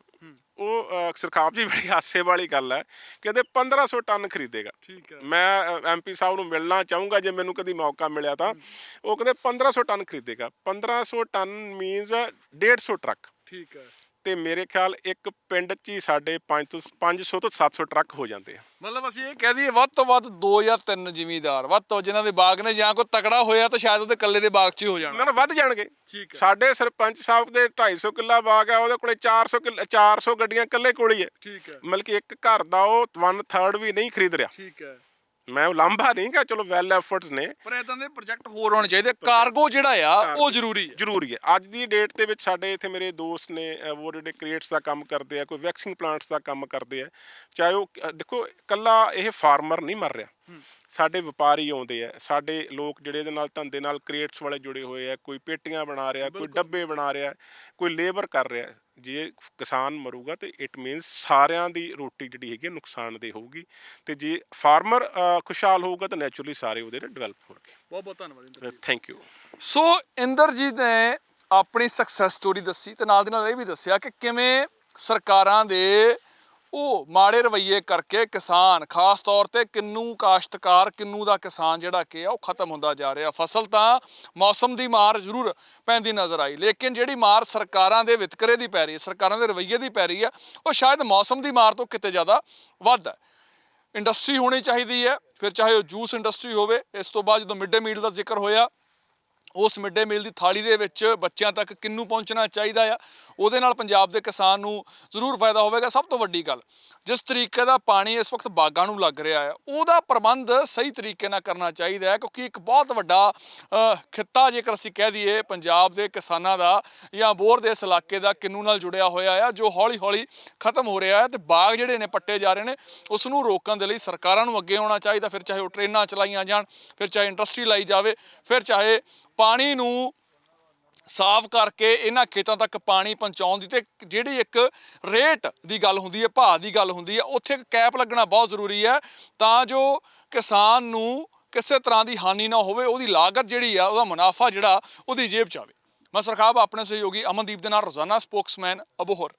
ਉਹ ਅ, ਸਰਕਾਰ ਜੀ ਬੜੀ ਹਾਸੇ ਵਾਲੀ ਗੱਲ ਹੈ। ਕਹਿੰਦੇ 1500 ਟਨ ਖਰੀਦੇਗਾ। ਠੀਕ ਹੈ। ਮੈਂ ਐਮਪੀ ਸਾਹਿਬ ਨੂੰ ਮਿਲਣਾ ਚਾਹੂੰਗਾ ਜੇ ਮੈਨੂੰ ਕਦੀ ਮੌਕਾ ਮਿਲਿਆ ਤਾਂ। ਉਹ ਕਹਿੰਦੇ 1500 ਟਨ ਖਰੀਦੇਗਾ। 1500 ਟਨ ਮੀਨਸ 150 ਟਰੱਕ। ਠੀਕ ਹੈ। ਤੇ ਮੇਰੇ ਖਿਆਲ ਇੱਕ ਪਿੰਡ 'ਚ ਹੀ ਸਾਡੇ 5 ਤੋਂ 500 ਤੋਂ 700 ਟਰੱਕ ਹੋ ਜਾਂਦੇ ਆ। ਮਤਲਬ ਅਸੀਂ ਇਹ ਕਹਿ ਦਈਏ ਵੱਧ ਤੋਂ ਵੱਧ ਦੋ ਜਾਂ ਤਿੰਨ ਜ਼ਿਮੀਦਾਰ ਵੱਧ ਤੋਂ ਜਿਨ੍ਹਾਂ ਦੇ ਬਾਗ ਨੇ ਜਾਂ ਕੋਈ ਤਕੜਾ ਹੋਇਆ ਤਾਂ ਸ਼ਾਇਦ ਉਹਦੇ ਇਕੱਲੇ ਦੇ ਬਾਗ 'ਚ ਹੀ ਹੋ ਜਾਣਾ। ਵੱਧ ਜਾਣਗੇ। ਠੀਕ ਹੈ। ਸਾਡੇ ਸਰਪੰਚ ਸਾਹਿਬ ਦੇ 250 ਕਿੱਲਾ ਬਾਗ ਹੈ ਉਹਦੇ ਕੋਲੇ 400 ਕਿੱਲਾ 400 ਗੱਡੀਆਂ ਇਕੱਲੇ ਕੋਲ ਹੀ ਹੈ। ਠੀਕ ਹੈ। ਮਤਲਬ ਕਿ ਇੱਕ ਘਰ ਦਾ ਉਹ 1/3 ਵੀ ਨਹੀਂ ਖਰੀਦ ਰਿਹਾ। ਠੀਕ ਹੈ। ਮੈਂ ਲਾਂਭਾ ਨਹੀਂ ਕਹਾ ਚਲੋ ਵੈਲ ਐਫਰਟਸ ਨੇ। ਪਰ ਇਦਾਂ ਦੇ ਪ੍ਰੋਜੈਕਟ ਹੋਰ ਹੋਣੇ ਚਾਹੀਦੇ। ਕਾਰਗੋ ਜਿਹੜਾ ਆ ਉਹ ਜ਼ਰੂਰੀ ਹੈ ਜ਼ਰੂਰੀ ਹੈ ਅੱਜ ਦੀ ਡੇਟ ਦੇ ਵਿੱਚ ਸਾਡੇ ਇੱਥੇ ਮੇਰੇ ਦੋਸਤ ਨੇ ਉਹ ਜਿਹੜੇ ਕ੍ਰੀਏਟਸ ਦਾ ਕੰਮ ਕਰਦੇ ਆ ਕੋਈ ਵੈਕਸਿੰਗ ਪਲਾਂਟਸ ਦਾ ਕੰਮ ਕਰਦੇ ਆ। ਚਾਹੇ ਉਹ ਦੇਖੋ ਕੱਲਾ ਇਹ ਫਾਰਮਰ ਨਹੀਂ ਮਰ ਰਿਹਾ। ਸਾਡੇ ਵਪਾਰੀ ਆਉਂਦੇ ਆ ਸਾਡੇ ਲੋਕ ਜਿਹੜੇ ਇਹਦੇ ਨਾਲ ਧੰਦੇ ਨਾਲ ਕ੍ਰੀਏਟਸ ਵਾਲੇ ਜੁੜੇ ਹੋਏ ਆ ਕੋਈ ਪੇਟੀਆਂ ਬਣਾ ਰਿਹਾ ਕੋਈ ਡੱਬੇ ਬਣਾ ਰਿਹਾ ਕੋਈ ਲੇਬਰ ਕਰ ਰਿਹਾ ਜੇ ਕਿਸਾਨ ਮਰੂਗਾ ਤੇ ਇਟ ਮੀਨਸ ਸਾਰਿਆਂ ਦੀ ਰੋਟੀ ਜਿਹੜੀ ਹੈਗੀ ਆ ਨੁਕਸਾਨਦੇਹ ਹੋਊਗੀ ਤੇ ਜੇ ਫਾਰਮਰ ਖੁਸ਼ਹਾਲ ਹੋਊਗਾ ਤਾਂ ਨੇਚਰਲੀ ਸਾਰੇ ਉਹਦੇ ਡਿਵੈਲਪ ਹੋਣਗੇ। ਬਹੁਤ ਬਹੁਤ ਧੰਨਵਾਦ ਥੈਂਕ ਯੂ ਸੋ ਇੰਦਰਜੀਤ ਨੇ ਆਪਣੀ ਸਕਸੈਸ ਸਟੋਰੀ ਦੱਸੀ ਤੇ ਨਾਲ ਦੀ ਨਾਲ ਇਹ ਵੀ ਦੱਸਿਆ ਕਿ ਕਿਵੇਂ ਸਰਕਾਰਾਂ ਦੇ ਉਹ ਮਾੜੇ ਰਵੱਈਏ ਕਰਕੇ ਕਿਸਾਨ, ਖਾਸ ਤੌਰ ਤੇ ਕਿੰਨੂ ਕਾਸ਼ਤਕਾਰ, ਕਿੰਨੂ ਦਾ ਕਿਸਾਨ ਜਿਹੜਾ ਕਿ ਆ, ਉਹ ਖਤਮ ਹੁੰਦਾ ਜਾ ਰਿਹਾ। ਫਸਲ ਤਾਂ ਮੌਸਮ ਦੀ ਮਾਰ ਜ਼ਰੂਰ ਪੈਂਦੀ ਨਜ਼ਰ ਆਈ, ਲੇਕਿਨ ਜਿਹੜੀ ਮਾਰ ਸਰਕਾਰਾਂ ਦੇ ਵਿਤਕਰੇ ਦੀ ਪੈ ਰਹੀ ਹੈ, ਸਰਕਾਰਾਂ ਦੇ ਰਵੱਈਏ ਦੀ ਪੈ ਰਹੀ ਹੈ, ਉਹ ਸ਼ਾਇਦ ਮੌਸਮ ਦੀ ਮਾਰ ਤੋਂ ਕਿਤੇ ਜ਼ਿਆਦਾ ਵੱਧ ਹੈ। ਇੰਡਸਟਰੀ ਹੋਣੀ ਚਾਹੀਦੀ ਹੈ, ਫਿਰ ਚਾਹੇ ਉਹ ਜੂਸ ਇੰਡਸਟਰੀ ਹੋਵੇ, ਇਸ ਤੋਂ ਬਾਅਦ ਜਦੋਂ ਮਿਡ ਡੇ ਮੀਲ ਦਾ ਜ਼ਿਕਰ ਹੋਇਆ ਉਸ ਮਿਡ ਡੇ ਮੀਲ ਦੀ ਥਾਲੀ ਦੇ ਵਿੱਚ ਬੱਚਿਆਂ ਤੱਕ ਕਿੰਨੂੰ ਪਹੁੰਚਣਾ ਚਾਹੀਦਾ ਆ, ਉਹਦੇ ਨਾਲ ਪੰਜਾਬ ਦੇ ਕਿਸਾਨ ਨੂੰ ਜ਼ਰੂਰ ਫਾਇਦਾ ਹੋਵੇਗਾ। ਸਭ ਤੋਂ ਵੱਡੀ ਗੱਲ, ਜਿਸ ਤਰੀਕੇ ਦਾ ਪਾਣੀ ਇਸ ਵਕਤ ਬਾਗਾਂ ਨੂੰ ਲੱਗ ਰਿਹਾ ਹੈ ਉਹਦਾ ਪ੍ਰਬੰਧ ਸਹੀ ਤਰੀਕੇ ਨਾਲ ਕਰਨਾ ਚਾਹੀਦਾ ਹੈ, ਕਿਉਂਕਿ ਇੱਕ ਬਹੁਤ ਵੱਡਾ ਖਿੱਤਾ ਜੇਕਰ ਅਸੀਂ ਕਹਿ ਦਈਏ, ਪੰਜਾਬ ਦੇ ਕਿਸਾਨਾਂ ਦਾ ਜਾਂ ਬੋਰ ਦੇ ਇਸ ਇਲਾਕੇ ਦਾ ਕਿੰਨੂ ਨਾਲ ਜੁੜਿਆ ਹੋਇਆ ਆ, ਜੋ ਹੌਲੀ ਹੌਲੀ ਖਤਮ ਹੋ ਰਿਹਾ ਹੈ ਤੇ ਬਾਗ ਜਿਹੜੇ ਨੇ ਪੱਟੇ ਜਾ ਰਹੇ ਨੇ, ਉਸ ਨੂੰ ਰੋਕਣ ਦੇ ਲਈ ਸਰਕਾਰਾਂ ਨੂੰ ਅੱਗੇ ਆਉਣਾ ਚਾਹੀਦਾ, ਫਿਰ ਚਾਹੇ ਉਹ ਟ੍ਰੇਨਾਂ ਚਲਾਈਆਂ ਜਾਣ, ਫਿਰ ਚਾਹੇ ਇੰਡਸਟਰੀ ਲਾਈ ਜਾਵੇ, ਫਿਰ ਚਾਹੇ ਪਾਣੀ ਨੂੰ ਸਾਫ਼ ਕਰਕੇ ਇਹਨਾਂ ਖੇਤਾਂ ਤੱਕ ਪਾਣੀ ਪਹੁੰਚਾਉਣ ਦੀ ਤੇ ਜਿਹੜੀ ਇੱਕ ਰੇਟ ਦੀ ਗੱਲ ਹੁੰਦੀ ਹੈ, ਭਾਅ ਦੀ ਗੱਲ ਹੁੰਦੀ ਹੈ, ਉੱਥੇ ਇੱਕ ਕੈਪ ਲੱਗਣਾ ਬਹੁਤ ਜ਼ਰੂਰੀ ਹੈ ਤਾਂ ਜੋ ਕਿਸਾਨ ਨੂੰ ਕਿਸੇ ਤਰ੍ਹਾਂ ਦੀ ਹਾਨੀ ਨਾ ਹੋਵੇ, ਉਹਦੀ ਲਾਗਤ ਜਿਹੜੀ ਆ, ਉਹਦਾ ਮੁਨਾਫਾ ਜਿਹੜਾ ਉਹਦੀ ਜੇਬ ਚ ਆਵੇ। ਮੈਂ ਸਰਖਾਬ, ਆਪਣੇ ਸਹਿਯੋਗੀ ਅਮਨਦੀਪ ਦੇ ਨਾਲ ਰੋਜ਼ਾਨਾ ਸਪੋਕਸਮੈਨ ਅਬੋਹਰ।